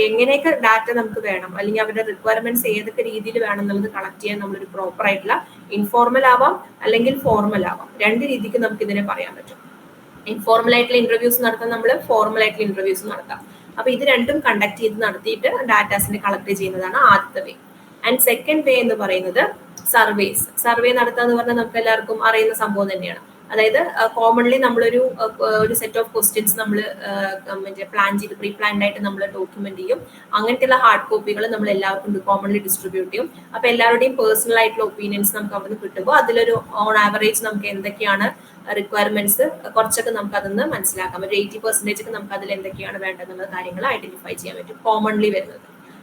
എങ്ങനെയൊക്കെ ഡാറ്റ നമുക്ക് വേണം അല്ലെങ്കിൽ അവരുടെ റിക്വയർമെന്റ്സ് ഏതൊക്കെ രീതിയിൽ വേണം എന്നുള്ളത് കളക്ട് ചെയ്യാൻ നമ്മളൊരു പ്രോപ്പർ ആയിട്ടുള്ള ഇൻഫോർമൽ ആവാം അല്ലെങ്കിൽ ഫോർമൽ ആവാം. രണ്ട് രീതിക്ക് നമുക്ക് ഇതിനെ പറയാൻ പറ്റും. ഇൻഫോർമൽ ആയിട്ടുള്ള ഇന്റർവ്യൂസ് നടത്താൻ നമ്മൾ ഫോർമൽ ആയിട്ടുള്ള ഇന്റർവ്യൂസ് നടത്താം. അപ്പൊ ഇത് രണ്ടും കണ്ടക്ട് ചെയ്ത് നടത്തിയിട്ട് ഡാറ്റാസിനെ കളക്ട് ചെയ്യുന്നതാണ് ആദ്യത്തെ വേ ആൻഡ് സെക്കൻഡ് വേ എന്ന് പറയുന്നത് സർവേസ് സർവേ നടത്തുക എന്ന് പറഞ്ഞാൽ നമുക്ക് എല്ലാവർക്കും അറിയുന്ന സംഭവം തന്നെയാണ്. അതായത് കോമൺലി നമ്മളൊരു ഒരു സെറ്റ് ഓഫ് ക്വസ്റ്റ്യൻസ് നമ്മൾ മറ്റേ പ്ലാൻ ചെയ്ത് പ്രീ പ്ലാൻഡ് ആയിട്ട് നമ്മൾ ഡോക്യുമെന്റ് ചെയ്യും. അങ്ങനത്തെയുള്ള ഹാർഡ് കോപ്പികൾ നമ്മൾ എല്ലാവർക്കും കോമൺലി ഡിസ്ട്രിബ്യൂട്ട് ചെയ്യും. അപ്പൊ എല്ലാവരുടെയും പേഴ്സണൽ ആയിട്ടുള്ള ഒപ്പീനിയൻസ് നമുക്ക് അവിടെ നിന്ന് കിട്ടുമ്പോൾ അതിലൊരു ഓൺ ആവറേജ് നമുക്ക് എന്തൊക്കെയാണ് റിക്വയർമെന്റ്സ് കുറച്ചൊക്കെ നമുക്ക് അതൊന്ന് മനസ്സിലാക്കാം. ഒരു എയ്റ്റി പെർസെന്റേജ് ഒക്കെ നമുക്ക് അതിൽ എന്തൊക്കെയാണ് വേണ്ടതെന്നുള്ള കാര്യങ്ങൾ ഐഡന്റിഫൈ ചെയ്യാൻ പറ്റും കോമൺലി വരുന്നത്.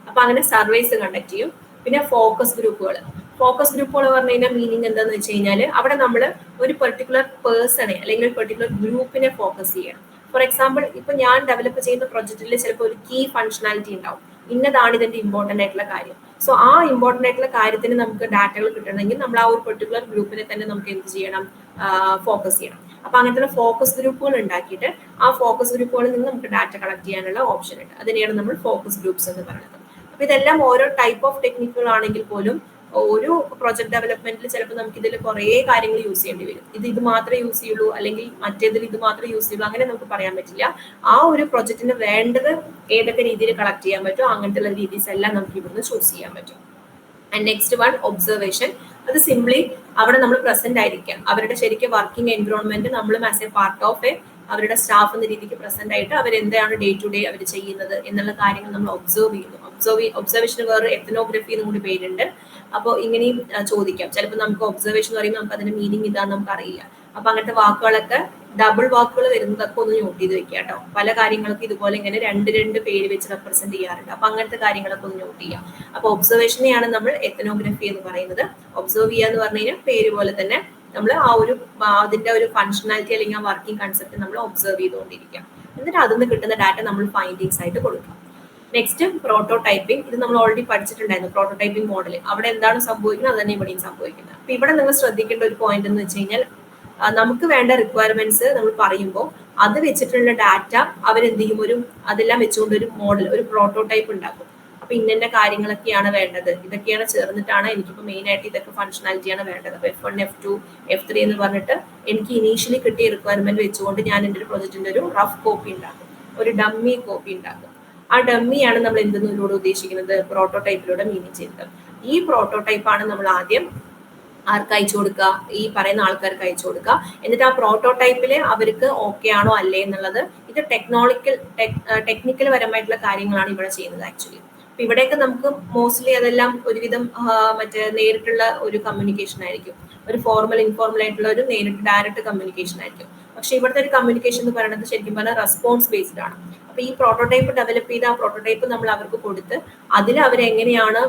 അപ്പൊ അങ്ങനെ സർവേസ് കണ്ടക്ട് ചെയ്യും. പിന്നെ ഫോക്കസ് ഗ്രൂപ്പുകൾ ഫോക്കസ് ഗ്രൂപ്പുകൾ പറഞ്ഞു കഴിഞ്ഞാൽ മീനിങ് എന്താന്ന് വെച്ച് കഴിഞ്ഞാൽ അവിടെ നമ്മൾ ഒരു പെർട്ടിക്കുലർ പേഴ്സണെ അല്ലെങ്കിൽ ഒരു പെർട്ടിക്കുലർ ഗ്രൂപ്പിനെ ഫോക്കസ് ചെയ്യണം. ഫോർ എക്സാമ്പിൾ ഇപ്പൊ ഞാൻ ഡെവലപ്പ് ചെയ്യുന്ന പ്രൊജക്റ്റിൽ ചിലപ്പോൾ ഒരു കീ ഫംഗ്ഷനാലിറ്റി ഉണ്ടാവും. ഇന്നതാണ് ഇതിന്റെ ഇമ്പോർട്ടന്റ് ആയിട്ടുള്ള കാര്യം. സോ ആ ഇമ്പോർട്ടന്റ് ആയിട്ടുള്ള കാര്യത്തിന് നമുക്ക് ഡാറ്റകൾ കിട്ടണമെങ്കിൽ നമ്മൾ ആ ഒരു പെർട്ടിക്കുലർ ഗ്രൂപ്പിനെ തന്നെ നമുക്ക് എന്ത് ചെയ്യണം? ഫോക്കസ് ചെയ്യണം. അപ്പൊ അങ്ങനത്തെ ഫോക്കസ് ഗ്രൂപ്പുകൾ ഉണ്ടാക്കിയിട്ട് ആ ഫോക്കസ് ഗ്രൂപ്പുകളിൽ നിന്ന് നമുക്ക് ഡാറ്റ കളക്ട് ചെയ്യാനുള്ള ഓപ്ഷൻ ഉണ്ട്. അതിനെയാണ് നമ്മൾ ഫോക്കസ് ഗ്രൂപ്പ്സ് എന്ന് പറയുന്നത്. അപ്പൊ ഇതെല്ലാം ഓരോ ടൈപ്പ് ഓഫ് ടെക്നിക്കുകൾ ആണെങ്കിൽ പോലും ഒരു പ്രൊജക്ട് ഡെവലപ്മെന്റിൽ ചിലപ്പോൾ നമുക്ക് ഇതിൽ കുറേ കാര്യങ്ങൾ യൂസ് ചെയ്യേണ്ടി വരും. ഇത് ഇത് മാത്രമേ യൂസ് ചെയ്യുള്ളൂ അല്ലെങ്കിൽ മറ്റേതിൽ ഇത് മാത്രമേ യൂസ് ചെയ്യുള്ളൂ അങ്ങനെ നമുക്ക് പറയാൻ പറ്റില്ല. ആ ഒരു പ്രോജക്റ്റിന് വേണ്ടത് ഏതൊക്കെ രീതിയിൽ കളക്ട് ചെയ്യാൻ പറ്റും അങ്ങനത്തെ രീതിസ് എല്ലാം നമുക്ക് ഇവിടുന്ന് ചൂസ് ചെയ്യാൻ പറ്റും. ആൻഡ് നെക്സ്റ്റ് വൺ ഒബ്സർവേഷൻ അത് സിംപ്ലി അവിടെ നമ്മൾ പ്രസന്റ് ആയിരിക്കാം. അവരുടെ ശരിക്കും വർക്കിംഗ് എൻവറോൺമെന്റ് നമ്മളും as a part of a അവരുടെ സ്റ്റാഫ് എന്ന രീതിക്ക് പ്രസന്റ് ആയിട്ട് അവർ എന്താണ് ഡേ ടു ഡേ അവർ ചെയ്യുന്നത് എന്നുള്ള കാര്യങ്ങൾ നമ്മൾ ഒബ്സർവ് ചെയ്യുന്നു. ഒബ്സർവ് ഒബ്സർവേഷന് വേറെ എത്തനോഗ്രഫി എന്നും കൂടി പേരുണ്ട്. അപ്പോൾ ഇങ്ങനെയും ചോദിക്കാം. ചിലപ്പോൾ നമുക്ക് ഒബ്സർവേഷൻ എന്ന് പറയുമ്പോൾ നമുക്ക് അതിന്റെ മീനിങ് ഇതാണെന്ന് നമുക്ക് അറിയില്ല അപ്പൊ അങ്ങനത്തെ വാക്കുകളൊക്കെ ഡബിൾ വാക്കുകൾ വരുന്നതൊക്കെ ഒന്ന് നോട്ട് ചെയ്ത് വെക്കുക കേട്ടോ. പല കാര്യങ്ങൾക്കും ഇതുപോലെ ഇങ്ങനെ രണ്ട് രണ്ട് പേര് വെച്ച് റെപ്രസെന്റ് ചെയ്യാറുണ്ട്. അപ്പൊ അങ്ങനത്തെ കാര്യങ്ങളൊക്കെ ഒന്ന് നോട്ട് ചെയ്യാം. അപ്പൊ ഒബ്സർവേഷനെയാണ് നമ്മൾ എത്തനോഗ്രഫി എന്ന് പറയുന്നത്. ഒബ്സർവ് ചെയ്യുക എന്ന് പറഞ്ഞു കഴിഞ്ഞാൽ പേര് പോലെ തന്നെ നമ്മൾ ആ ഒരു അതിന്റെ ഒരു ഫങ്ഷണാലിറ്റി അല്ലെങ്കിൽ ആ വർക്കിംഗ് കൺസെപ്റ്റ് നമ്മൾ ഒബ്സർവ് ചെയ്തുകൊണ്ടിരിക്കാം. എന്നിട്ട് അതിൽ നിന്ന് കിട്ടുന്ന ഡാറ്റ നമ്മൾ ഫൈൻഡിങ്സ് ആയിട്ട് കൊടുക്കുക നെക്സ്റ്റ് പ്രോട്ടോടൈപ്പിംഗ് ഇത് നമ്മൾ ഓൾറെഡി പഠിച്ചിട്ടുണ്ടായിരുന്നു പ്രോട്ടോടൈപ്പിംഗ് മോഡൽ അവിടെ എന്താണ് സംഭവിക്കുന്നത്? അത് തന്നെ ഇവിടെയും സംഭവിക്കുന്നത്. അപ്പൊ ഇവിടെ നിങ്ങൾ ശ്രദ്ധിക്കേണ്ട ഒരു പോയിന്റ് എന്ന് വെച്ച് കഴിഞ്ഞാൽ നമുക്ക് വേണ്ട റിക്വയർമെന്റ്സ് നമ്മൾ പറയുമ്പോൾ അത് വെച്ചിട്ടുള്ള ഡാറ്റ അവരെന്ത് ചെയ്യും? ഒരു അതെല്ലാം വെച്ചുകൊണ്ട് ഒരു മോഡൽ ഒരു പ്രോട്ടോടൈപ്പ് ഉണ്ടാക്കും. അപ്പൊ ഇന്ന കാര്യങ്ങളൊക്കെയാണ് വേണ്ടത്. ഇതൊക്കെയാണ് ചേർന്നിട്ടാണ് എനിക്കിപ്പോ മെയിൻ ആയിട്ട് ഇതൊക്കെ ഫംഗ്ഷനാലിറ്റിയാണ് വേണ്ടത്. അപ്പൊ F one F two F three എന്ന് പറഞ്ഞിട്ട് എനിക്ക് ഇനീഷ്യലി കിട്ടിയ റിക്വയർമെന്റ് വെച്ചുകൊണ്ട് ഞാൻ എന്റെ ഒരു പ്രൊജക്റ്റിന്റെ ഒരു റഫ് കോപ്പി ഉണ്ടാക്കും. ഒരു ഡമ്മി കോപ്പി ഉണ്ടാക്കും. ആ ഡമ്മിയാണ് നമ്മൾ എന്തെന്നൂടെ ഉദ്ദേശിക്കുന്നത്? പ്രോട്ടോടൈപ്പിലൂടെ മീനിങ് ചെയ്തത് ഈ പ്രോട്ടോടൈപ്പാണ് നമ്മൾ ആദ്യം ആർക്ക് അയച്ചു കൊടുക്കുക? ഈ പറയുന്ന ആൾക്കാർക്ക് അയച്ചു കൊടുക്കുക. എന്നിട്ട് ആ പ്രോട്ടോടൈപ്പിൽ അവർക്ക് ഓക്കെ ആണോ അല്ലേ എന്നുള്ളത് ഇത് ടെക്നോളിക്കൽ ടെക്നിക്കൽ പരമായിട്ടുള്ള കാര്യങ്ങളാണ് ഇവിടെ ചെയ്യുന്നത് ആക്ച്വലി അപ്പൊ ഇവിടെയൊക്കെ നമുക്ക് മോസ്റ്റ്ലി അതെല്ലാം ഒരുവിധം മറ്റേ നേരിട്ടുള്ള ഒരു കമ്മ്യൂണിക്കേഷൻ ആയിരിക്കും. ഒരു ഫോർമൽ ഇൻഫോർമൽ ആയിട്ടുള്ള ഒരു നേരിട്ട് ഡയറക്റ്റ് കമ്മ്യൂണിക്കേഷൻ ആയിരിക്കും. പക്ഷെ ഇവിടുത്തെ ഒരു കമ്മ്യൂണിക്കേഷൻ എന്ന് പറയുന്നത് ശരിക്കും പറഞ്ഞാൽ റെസ്പോൺസ് ബേസ്ഡ് ആണ്. അപ്പൊ ഈ പ്രോട്ടോടൈപ്പ് ഡെവലപ്പ് ചെയ്ത ആ പ്രോട്ടോടൈപ്പ് നമ്മൾ അവർക്ക് കൊടുത്ത് അതിൽ അവരെങ്ങനെയാണ്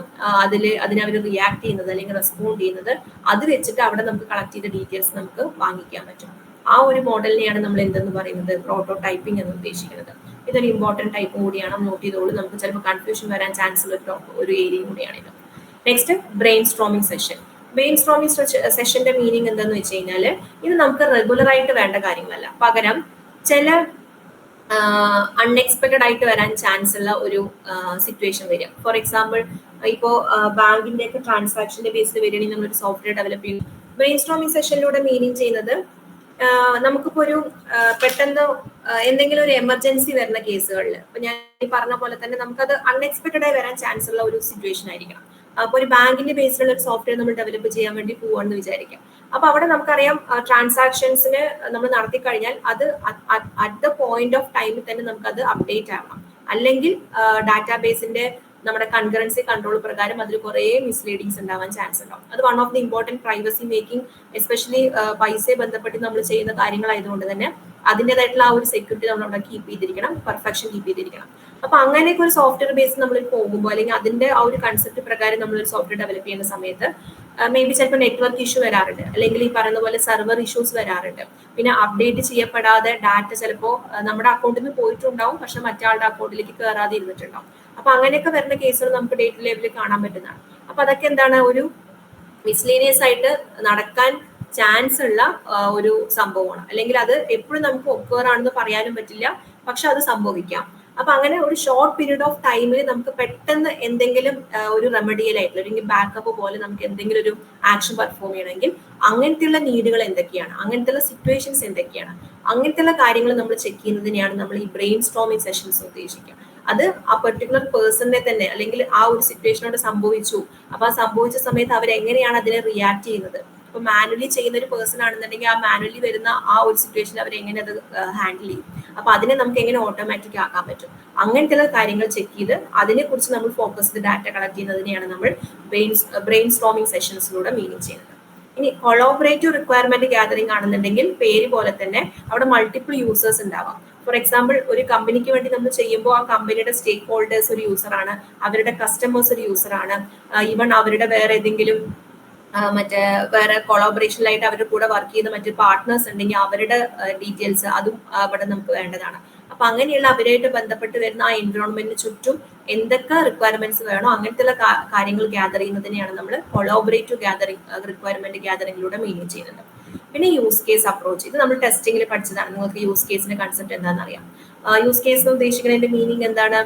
അതിൽ അതിനവർ റിയാക്ട് ചെയ്യുന്നത് അല്ലെങ്കിൽ റെസ്പോണ്ട് ചെയ്യുന്നത് അത് വെച്ചിട്ട് അവിടെ നമുക്ക് കളക്ട് ചെയ്ത ഡീറ്റെയിൽസ് നമുക്ക് വാങ്ങിക്കാൻ പറ്റും. ആ ഒരു മോഡലിനെയാണ് നമ്മൾ എന്തെന്ന് പറയുന്നത് പ്രോട്ടോടൈപ്പിംഗ് എന്ന് ഉദ്ദേശിക്കുന്നത്. ഇതൊരു ഇമ്പോർട്ടന്റ് ടൈപ്പ് കൂടിയാണ്. നോട്ട് ചെയ്തോളൂ. നമുക്ക് ചിലപ്പോൾ കൺഫ്യൂഷൻ വരാൻ ചാൻസ് ഉള്ള ഒരു ഏരിയ കൂടിയാണ് ഇത്. Next brainstorming session brainstorming സെഷന്റെ മീനിങ് എന്താന്ന് വെച്ച് കഴിഞ്ഞാൽ ഇത് നമുക്ക് റെഗുലർ ആയിട്ട് വേണ്ട കാര്യങ്ങളല്ല. പകരം ചില അൺഎക്സ്പെക്റ്റഡ് ആയിട്ട് വരാൻ ചാൻസ് ഉള്ള ഒരു സിറ്റുവേഷൻ വരിക. ഫോർ എക്സാമ്പിൾ ഇപ്പോൾ ബാങ്കിന്റെ ഒക്കെ ട്രാൻസാക്ഷന്റെ ബേസിൽ വരികയാണെങ്കിൽ നമ്മളൊരു സോഫ്റ്റ്വെയർ ഡെവലപ്പ് ചെയ്യും. ബ്രെയിൻ സ്ട്രോമിംഗ് സെഷനിലൂടെ മീനിങ് ചെയ്യുന്നത് നമുക്കിപ്പോ ഒരു പെട്ടെന്ന് എന്തെങ്കിലും ഒരു എമർജൻസി വരുന്ന കേസുകളിൽ ഇപ്പൊ ഞാൻ ഈ പറഞ്ഞ പോലെ തന്നെ നമുക്കത് അൺഎക്സ്പെക്റ്റഡ് ആയി വരാൻ ചാൻസ് ഉള്ള ഒരു സിറ്റുവേഷൻ ആയിരിക്കണം. അപ്പൊ ഒരു ബാങ്കിന്റെ ബേസിലുള്ള ഒരു സോഫ്റ്റ്വെയർ നമ്മൾ ഡെവലപ്പ് ചെയ്യാൻ വേണ്ടി പോവാണെന്ന് വിചാരിക്കാം. അപ്പൊ അവിടെ നമുക്കറിയാം ട്രാൻസാക്ഷൻസിന് നമ്മൾ നടത്തി കഴിഞ്ഞാൽ അത് അറ്റ് ദ പോയിന്റ് ഓഫ് ടൈമിൽ തന്നെ നമുക്ക് അത് അപ്ഡേറ്റ് ആവണം. അല്ലെങ്കിൽ ഡാറ്റാബേസിന്റെ നമ്മുടെ കൺകറൻസി കൺട്രോൾ പ്രകാരം അതിൽ കുറേ മിസ്ലീഡിങ്സ് ഉണ്ടാവാൻ ചാൻസ് ഉണ്ടാവും. അത് one of the important privacy making especially പൈസയെ ബന്ധപ്പെട്ട് നമ്മൾ ചെയ്യുന്ന കാര്യങ്ങളായതുകൊണ്ട് തന്നെ അതിന്റെതായിട്ടുള്ള ആ ഒരു സെക്യൂരിറ്റി നമ്മൾ അവിടെ കീപ്പ് ചെയ്തിരിക്കണം പെർഫെക്ഷൻ കീപ്പ് ചെയ്തിരിക്കണം. അപ്പൊ അങ്ങനെയൊക്കെ ഒരു സോഫ്റ്റ്വെയർ ബേസ് നമ്മൾ പോകുമ്പോൾ അല്ലെങ്കിൽ അതിന്റെ ആ ഒരു കൺസെപ്റ്റ് പ്രകാരം നമ്മൾ ഒരു സോഫ്റ്റ്വെയർ ഡെവലപ്പ് ചെയ്യുന്ന സമയത്ത് മേ ബി ചിലപ്പോൾ നെറ്റ്വർക്ക് ഇഷ്യൂ വരാറുണ്ട്. അല്ലെങ്കിൽ ഈ പറയുന്ന പോലെ സെർവർ ഇഷ്യൂസ് വരാറുണ്ട്. പിന്നെ അപ്ഡേറ്റ് ചെയ്യപ്പെടാതെ ഡാറ്റ ചിലപ്പോൾ നമ്മുടെ അക്കൗണ്ടിൽ നിന്ന് പോയിട്ടുണ്ടാവും പക്ഷെ മറ്റാളുടെ അക്കൗണ്ടിലേക്ക് കയറാതെ ഇരുന്നിട്ടുണ്ടാവും. അപ്പൊ അങ്ങനെയൊക്കെ വരുന്ന കേസുകൾ നമുക്ക് ഡേറ്റ് ലെവലിൽ കാണാൻ പറ്റുന്നതാണ്. അപ്പൊ അതൊക്കെ എന്താണ്? ഒരു മിസ്ലീനിയസ് ആയിട്ട് നടക്കാൻ ചാൻസ് ഉള്ള ഒരു സംഭവമാണ്. അല്ലെങ്കിൽ അത് എപ്പോഴും നമുക്ക് ഒക്കർ ആണെന്ന് പറയാനും പറ്റില്ല. പക്ഷെ അത് സംഭവിക്കാം. അപ്പൊ അങ്ങനെ ഒരു ഷോർട്ട് പീരീഡ് ഓഫ് ടൈമിൽ നമുക്ക് പെട്ടെന്ന് എന്തെങ്കിലും ഒരു റെമഡിയൽ ആയിട്ട് അല്ലെങ്കിൽ ബാക്കപ്പ് പോലെ നമുക്ക് എന്തെങ്കിലും ഒരു ആക്ഷൻ പെർഫോം ചെയ്യണമെങ്കിൽ അങ്ങനത്തെയുള്ള നീഡുകൾ എന്തൊക്കെയാണ്? അങ്ങനത്തെയുള്ള സിറ്റുവേഷൻസ് എന്തൊക്കെയാണ്? അങ്ങനത്തെയുള്ള കാര്യങ്ങൾ നമ്മൾ ചെക്ക് ചെയ്യുന്നതിനെയാണ് നമ്മൾ ഈ ബ്രെയിൻ സ്ട്രോമിങ് സെഷൻസ് ഉദ്ദേശിക്കുക. അത് ആ പെർട്ടിക്കുലർ പേഴ്സണിനെ തന്നെ അല്ലെങ്കിൽ ആ ഒരു സിറ്റുവേഷനോട് സംഭവിച്ചു. അപ്പൊ ആ സംഭവിച്ച സമയത്ത് അവർ എങ്ങനെയാണ് അതിനെ റിയാക്ട് ചെയ്യുന്നത്? ഇപ്പൊ മാനുവലി ചെയ്യുന്ന ഒരു പേഴ്സൺ ആണെന്നുണ്ടെങ്കിൽ ആ മാനുവലി വരുന്ന ആ ഒരു സിറ്റുവേഷൻ അവർ എങ്ങനെ അത് ഹാൻഡിൽ ചെയ്യും? അപ്പൊ അതിനെ നമുക്ക് എങ്ങനെ ഓട്ടോമാറ്റിക് ആക്കാൻ പറ്റും? അങ്ങനത്തെ കാര്യങ്ങൾ ചെക്ക് ചെയ്ത് അതിനെ കുറിച്ച് നമ്മൾ ചെയ്ത് ഡാറ്റ കളക്ട് ചെയ്യുന്നതിനെയാണ് നമ്മൾ ബ്രെയിൻ സ്റ്റോമിംഗ് സെഷൻസിലൂടെ മീനിങ് ചെയ്യുന്നത്. ഇനി കൊളോബറേറ്റീവ് റിക്വയർമെന്റ് ഗ്യാതറിംഗ് ആണെന്നുണ്ടെങ്കിൽ പേര് പോലെ തന്നെ അവിടെ മൾട്ടിപ്പിൾ യൂസേഴ്സ് ഉണ്ടാവാം. ഫോർ എക്സാമ്പിൾ ഒരു കമ്പനിക്ക് വേണ്ടി നമ്മൾ ചെയ്യുമ്പോൾ ആ കമ്പനിയുടെ സ്റ്റേക്ക് ഹോൾഡേഴ്സ് ഒരു യൂസറാണ് അവരുടെ കസ്റ്റമേഴ്സ് ഒരു യൂസറാണ് ഈവൺ അവരുടെ വേറെ ഏതെങ്കിലും മറ്റേ വേറെ കൊളാബറേഷനിലായിട്ട് അവരുടെ കൂടെ വർക്ക് ചെയ്യുന്ന മറ്റ് പാർട്ട്നേഴ്സ് ഉണ്ടെങ്കിൽ അവരുടെ ഡീറ്റെയിൽസ് അതും അവിടെ നമുക്ക് വേണ്ടതാണ്. അപ്പൊ അങ്ങനെയുള്ള അവരായിട്ട് ബന്ധപ്പെട്ട് വരുന്ന ആ എൻവയോൺമെന്റിന് ചുറ്റും എന്തൊക്കെ റിക്വയർമെന്റ്സ് വേണോ അങ്ങനത്തെ കാര്യങ്ങൾ ഗ്യാദർ ചെയ്യുന്നതിനെയാണ് നമ്മൾ കൊളോബറേറ്റീവ് ഗ്യാതറിംഗ് റിക്വയർമെന്റ് ഗ്യാതറിംഗിലൂടെ മീൻ ചെയ്യുന്നത്. പിന്നെ യൂസ് കേസ് അപ്രോച്ച് ഇത് നമ്മൾ ടെസ്റ്റിംഗിൽ പഠിച്ചതാണ്. നിങ്ങൾക്ക് യൂസ് കേസിന്റെ കൺസെപ്റ്റ് എന്താണെന്ന് അറിയാം യൂസ് കേസ് ഉദ്ദേശിക്കുന്നതിന്റെ മീനിങ് എന്താണ്?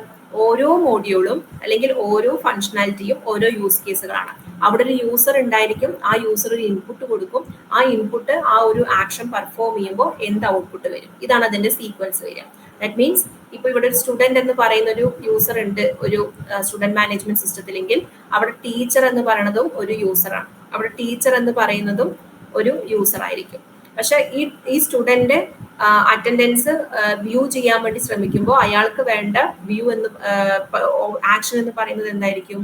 ഓരോ മോഡ്യൂളും അല്ലെങ്കിൽ ഓരോ ഫങ്ഷണാലിറ്റിയും ഓരോ യൂസ് കേസുകളാണ് അവിടെ ഒരു യൂസർ ഉണ്ടായിരിക്കും. ആ യൂസർ ഒരു ഇൻപുട്ട് കൊടുക്കും. ആ ഇൻപുട്ട് ആ ഒരു ആക്ഷൻ പെർഫോം ചെയ്യുമ്പോൾ എന്ത് ഔട്ട്പുട്ട് വരും. ഇതാണ് അതിന്റെ സീക്വൻസ് വരിക. ദാറ്റ് മീൻസ് ഇപ്പൊ ഇവിടെ ഒരു സ്റ്റുഡന്റ് എന്ന് പറയുന്ന ഒരു യൂസർ ഉണ്ട്. ഒരു സ്റ്റുഡന്റ് മാനേജ്മെന്റ് സിസ്റ്റത്തിലെങ്കിൽ അവിടെ ടീച്ചർ എന്ന് പറയുന്നതും ഒരു യൂസറാണ് അവിടെ ടീച്ചർ എന്ന് പറയുന്നതും ഒരു യൂസർ ആയിരിക്കും. പക്ഷെ ഈ ഈ സ്റ്റുഡന്റ് അറ്റൻഡൻസ് വ്യൂ ചെയ്യാൻ വേണ്ടി ശ്രമിക്കുമ്പോൾ അയാൾക്ക് വേണ്ട വ്യൂ എന്ന് ആക്ഷൻ എന്ന് പറയുന്നത് എന്തായിരിക്കും?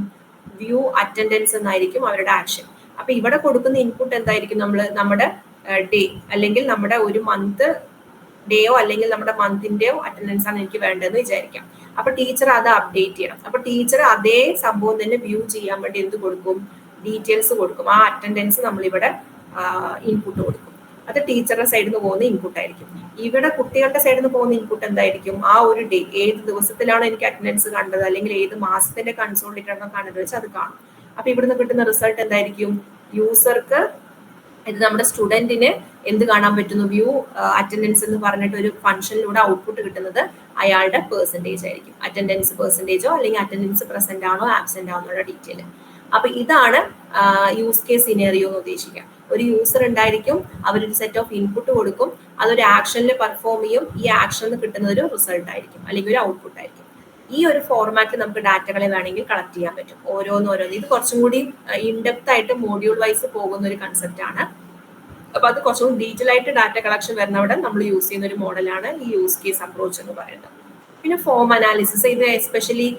വ്യൂ അറ്റൻഡൻസ് എന്നായിരിക്കും അവരുടെ ആക്ഷൻ അപ്പൊ ഇവിടെ കൊടുക്കുന്ന ഇൻപുട്ട് എന്തായിരിക്കും? നമ്മൾ നമ്മുടെ ഡേ അല്ലെങ്കിൽ നമ്മുടെ ഒരു മന്ത് ഡേയോ അല്ലെങ്കിൽ നമ്മുടെ മന്തിന്റെയോ അറ്റൻഡൻസ് ആണ് എനിക്ക് വേണ്ടതെന്ന് വിചാരിക്കാം. അപ്പൊ ടീച്ചർ അത് അപ്ഡേറ്റ് ചെയ്യണം. അപ്പൊ ടീച്ചർ അതേ സംഭവം തന്നെ വ്യൂ ചെയ്യാൻ വേണ്ടി എന്ത് കൊടുക്കും? ഡീറ്റെയിൽസ് കൊടുക്കും. ആ അറ്റൻഡൻസ് നമ്മളിവിടെ ഇൻപുട്ട് കൊടുക്കും. അത് ടീച്ചറുടെ സൈഡിൽ നിന്ന് പോകുന്ന ഇൻപുട്ട് ആയിരിക്കും. ഇവിടെ കുട്ടികളുടെ സൈഡിൽ നിന്ന് പോകുന്ന ഇൻപുട്ട് എന്തായിരിക്കും? ആ ഒരു ഡേ ഏത് ദിവസത്തിലാണ് എനിക്ക് അറ്റൻഡൻസ് കണ്ടത്? അല്ലെങ്കിൽ ഏത് മാസത്തിന്റെ കൺസോളിട്ടാണോ കണ്ടത് വെച്ചാൽ അത് കാണും. അപ്പൊ ഇവിടുന്ന് കിട്ടുന്ന റിസൾട്ട് എന്തായിരിക്കും? യൂസർക്ക് ഇത് നമ്മുടെ സ്റ്റുഡന്റിന് എന്ത് കാണാൻ പറ്റുന്നു? വ്യൂ അറ്റൻഡൻസ് എന്ന് പറഞ്ഞിട്ട് ഒരു ഫംഗ്ഷനിലൂടെ ഔട്ട്പുട്ട് കിട്ടുന്നത് അയാളുടെ പെർസെന്റേജ് ആയിരിക്കും. അറ്റൻഡൻസ് പെർസെന്റേജോ അല്ലെങ്കിൽ അറ്റൻഡൻസ് പ്രസന്റ് ആണോ ആബ്സെന്റ് ആണോ എന്നുള്ള ഡീറ്റെയിൽ അപ്പൊ ഇതാണ് യൂസ് കേസ് സിനേറിയോ എന്ന് ഉദ്ദേശിക്കുക. ഒരു യൂസർ ഉണ്ടായിരിക്കും അവരൊരു സെറ്റ് ഓഫ് ഇൻപുട്ട് കൊടുക്കും അതൊരു ആക്ഷനിൽ പെർഫോം ചെയ്യും ഈ ആക്ഷനിൽ കിട്ടുന്ന ഒരു റിസൾട്ട് ആയിരിക്കും അല്ലെങ്കിൽ ഒരു ഔട്ട്പുട്ട് ആയിരിക്കും. ഈ ഒരു ഫോർമാറ്റിൽ നമുക്ക് ഡാറ്റകളെ വേണമെങ്കിൽ കളക്ട് ചെയ്യാൻ പറ്റും ഓരോന്ന് ഓരോന്ന്. ഇത് കുറച്ചും കൂടി ഇൻഡെപ്ത് ആയിട്ട് മോഡ്യൂൾ വൈസ് പോകുന്ന ഒരു കൺസെപ്റ്റ് ആണ്. അപ്പൊ അത് കുറച്ചും ഡീറ്റെയിൽ ആയിട്ട് ഡാറ്റ കളക്ഷൻ വരുന്നവിടെ നമ്മൾ യൂസ് ചെയ്യുന്ന ഒരു മോഡലാണ് ഈ യൂസ് കേസ് അപ്രോച്ച് എന്ന് പറയുന്നത്. പിന്നെ ഫോം അനാലിസിസ് ഇത് എസ്പെഷ്യലി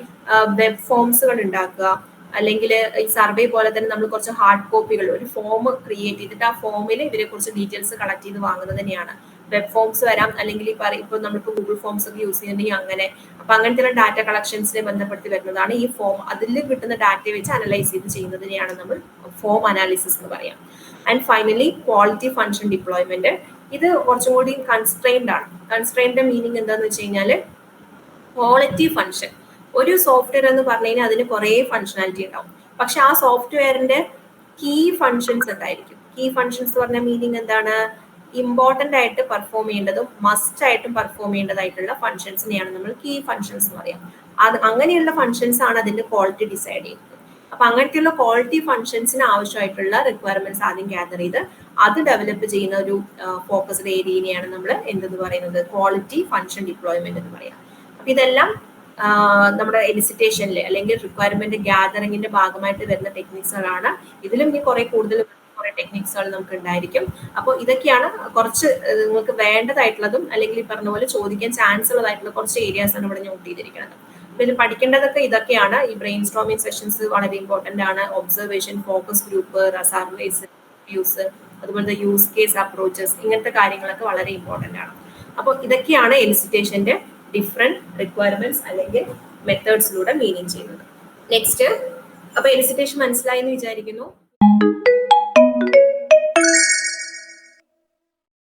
വെബ് ഫോംസുകൾ ഉണ്ടാക്കുക അല്ലെങ്കിൽ ഈ സർവേ പോലെ തന്നെ നമ്മൾ കുറച്ച് ഹാർഡ് കോപ്പികൾ ഒരു ഫോം ക്രിയേറ്റ് ചെയ്തിട്ട് ആ ഫോമിൽ ഇവരെ കുറിച്ച് ഡീറ്റെയിൽസ് കളക്ട് ചെയ്ത് വാങ്ങുന്നത് തന്നെയാണ്. വെബ് ഫോംസ് വരാം അല്ലെങ്കിൽ ഈ പറയും നമ്മളിപ്പോൾ ഗൂഗിൾ ഫോംസ് ഒക്കെ യൂസ് ചെയ്യുന്നുണ്ടെങ്കിൽ അങ്ങനെ. അപ്പൊ അങ്ങനത്തെ ഡാറ്റ കളക്ഷൻസിനെ ബന്ധപ്പെടുത്തി വരുന്നതാണ് ഈ ഫോം അതിൽ കിട്ടുന്ന ഡാറ്റ വെച്ച് അനലൈസ് ചെയ്ത് ചെയ്യുന്നതിനെയാണ് നമ്മൾ ഫോം അനാലിസിസ് എന്ന് പറയാം. And finally quality function deployment ഇത് കുറച്ചും കൂടി കൺസ്ട്രെയിൻഡ് ആണ്. കൺസ്ട്രെയിൻഡ് മീനിങ് എന്താണെന്ന് വെച്ച് കഴിഞ്ഞാൽ ക്വാളിറ്റി ഫംഗ്ഷൻ ഒരു സോഫ്റ്റ്വെയർ എന്ന് പറഞ്ഞു കഴിഞ്ഞാൽ അതിന് കുറേ ഫങ്ഷണാലിറ്റി ഉണ്ടാവും. പക്ഷെ ആ സോഫ്റ്റ്വെയറിന്റെ കീ ഫങ്ഷൻസ് എന്തായിരിക്കും? കീ ഫങ്ഷൻസ് എന്ന് പറഞ്ഞ മീനിങ് എന്താണ്? ഇമ്പോർട്ടന്റ് ആയിട്ട് പെർഫോം ചെയ്യേണ്ടതും മസ്റ്റ് ആയിട്ടും പെർഫോം ചെയ്യേണ്ടതായിട്ടുള്ള ഫങ്ഷൻസിനെയാണ് നമ്മൾ കീ ഫങ്ഷൻസ് എന്ന് പറയാം. അത് അങ്ങനെയുള്ള ഫങ്ഷൻസ് ആണ് അതിന്റെ ക്വാളിറ്റി ഡിസൈഡ് ചെയ്യുന്നത്. അപ്പൊ അങ്ങനത്തെയുള്ള ക്വാളിറ്റി ഫങ്ഷൻസിന് ആവശ്യമായിട്ടുള്ള റിക്വയർമെന്റ്സ് ആദ്യം ഗ്യാദർ ചെയ്ത് അത് ഡെവലപ്പ് ചെയ്യുന്ന ഒരു ഫോക്കസ്ഡ് ഏരിയനെയാണ് നമ്മൾ എന്തെന്ന് പറയുന്നത്? ക്വാളിറ്റി ഫങ്ഷൻ ഡിപ്ലോയ്മെന്റ് എന്ന് പറയാം. അപ്പൊ ഇതെല്ലാം നമ്മുടെ എലിസിറ്റേഷനിലെ അല്ലെങ്കിൽ റിക്വയർമെന്റ് ഗ്യാതറിങ്ങിന്റെ ഭാഗമായിട്ട് വരുന്ന ടെക്നിക്സുകളാണ് ഇതിലും ഇനി കുറെ കൂടുതൽ കുറെ ടെക്നിക്സുകൾ നമുക്ക് ഉണ്ടായിരിക്കും അപ്പോൾ ഇതൊക്കെയാണ് കുറച്ച് നിങ്ങൾക്ക് വേണ്ടതായിട്ടുള്ളതും അല്ലെങ്കിൽ ഈ പറഞ്ഞ പോലെ ചോദിക്കാൻ ചാൻസ് ഉള്ളതായിട്ടുള്ള കുറച്ച് ഏരിയാസ് ആണ് ഇവിടെ നോട്ട് ചെയ്തിരിക്കുന്നത്. ഇതിൽ പഠിക്കേണ്ടതൊക്കെ ഇതൊക്കെയാണ്. ഈ ബ്രെയിൻ സ്ട്രോമിങ് സെഷൻസ് വളരെ ഇമ്പോർട്ടന്റ് ആണ്. ഒബ്സർവേഷൻ ഫോക്കസ് ഗ്രൂപ്പ് റസാർവേസ് യൂസ് അതുപോലെ യൂസ് കേസ് അപ്രോച്ചസ് ഇങ്ങനത്തെ കാര്യങ്ങളൊക്കെ വളരെ ഇമ്പോർട്ടന്റ് ആണ്. അപ്പോൾ ഇതൊക്കെയാണ് എലിസിറ്റേഷന്റെ ഡിഫറെന്റ് റിക്വയർമെന്റ്സ് അല്ലെങ്കിൽ മെത്തേഡ്സിലൂടെ മീനിങ് ചെയ്യുന്നത്. നെക്സ്റ്റ് അപ്പൊ എലിസിറ്റേഷൻ മനസ്സിലായി എന്ന് വിചാരിക്കുന്നു.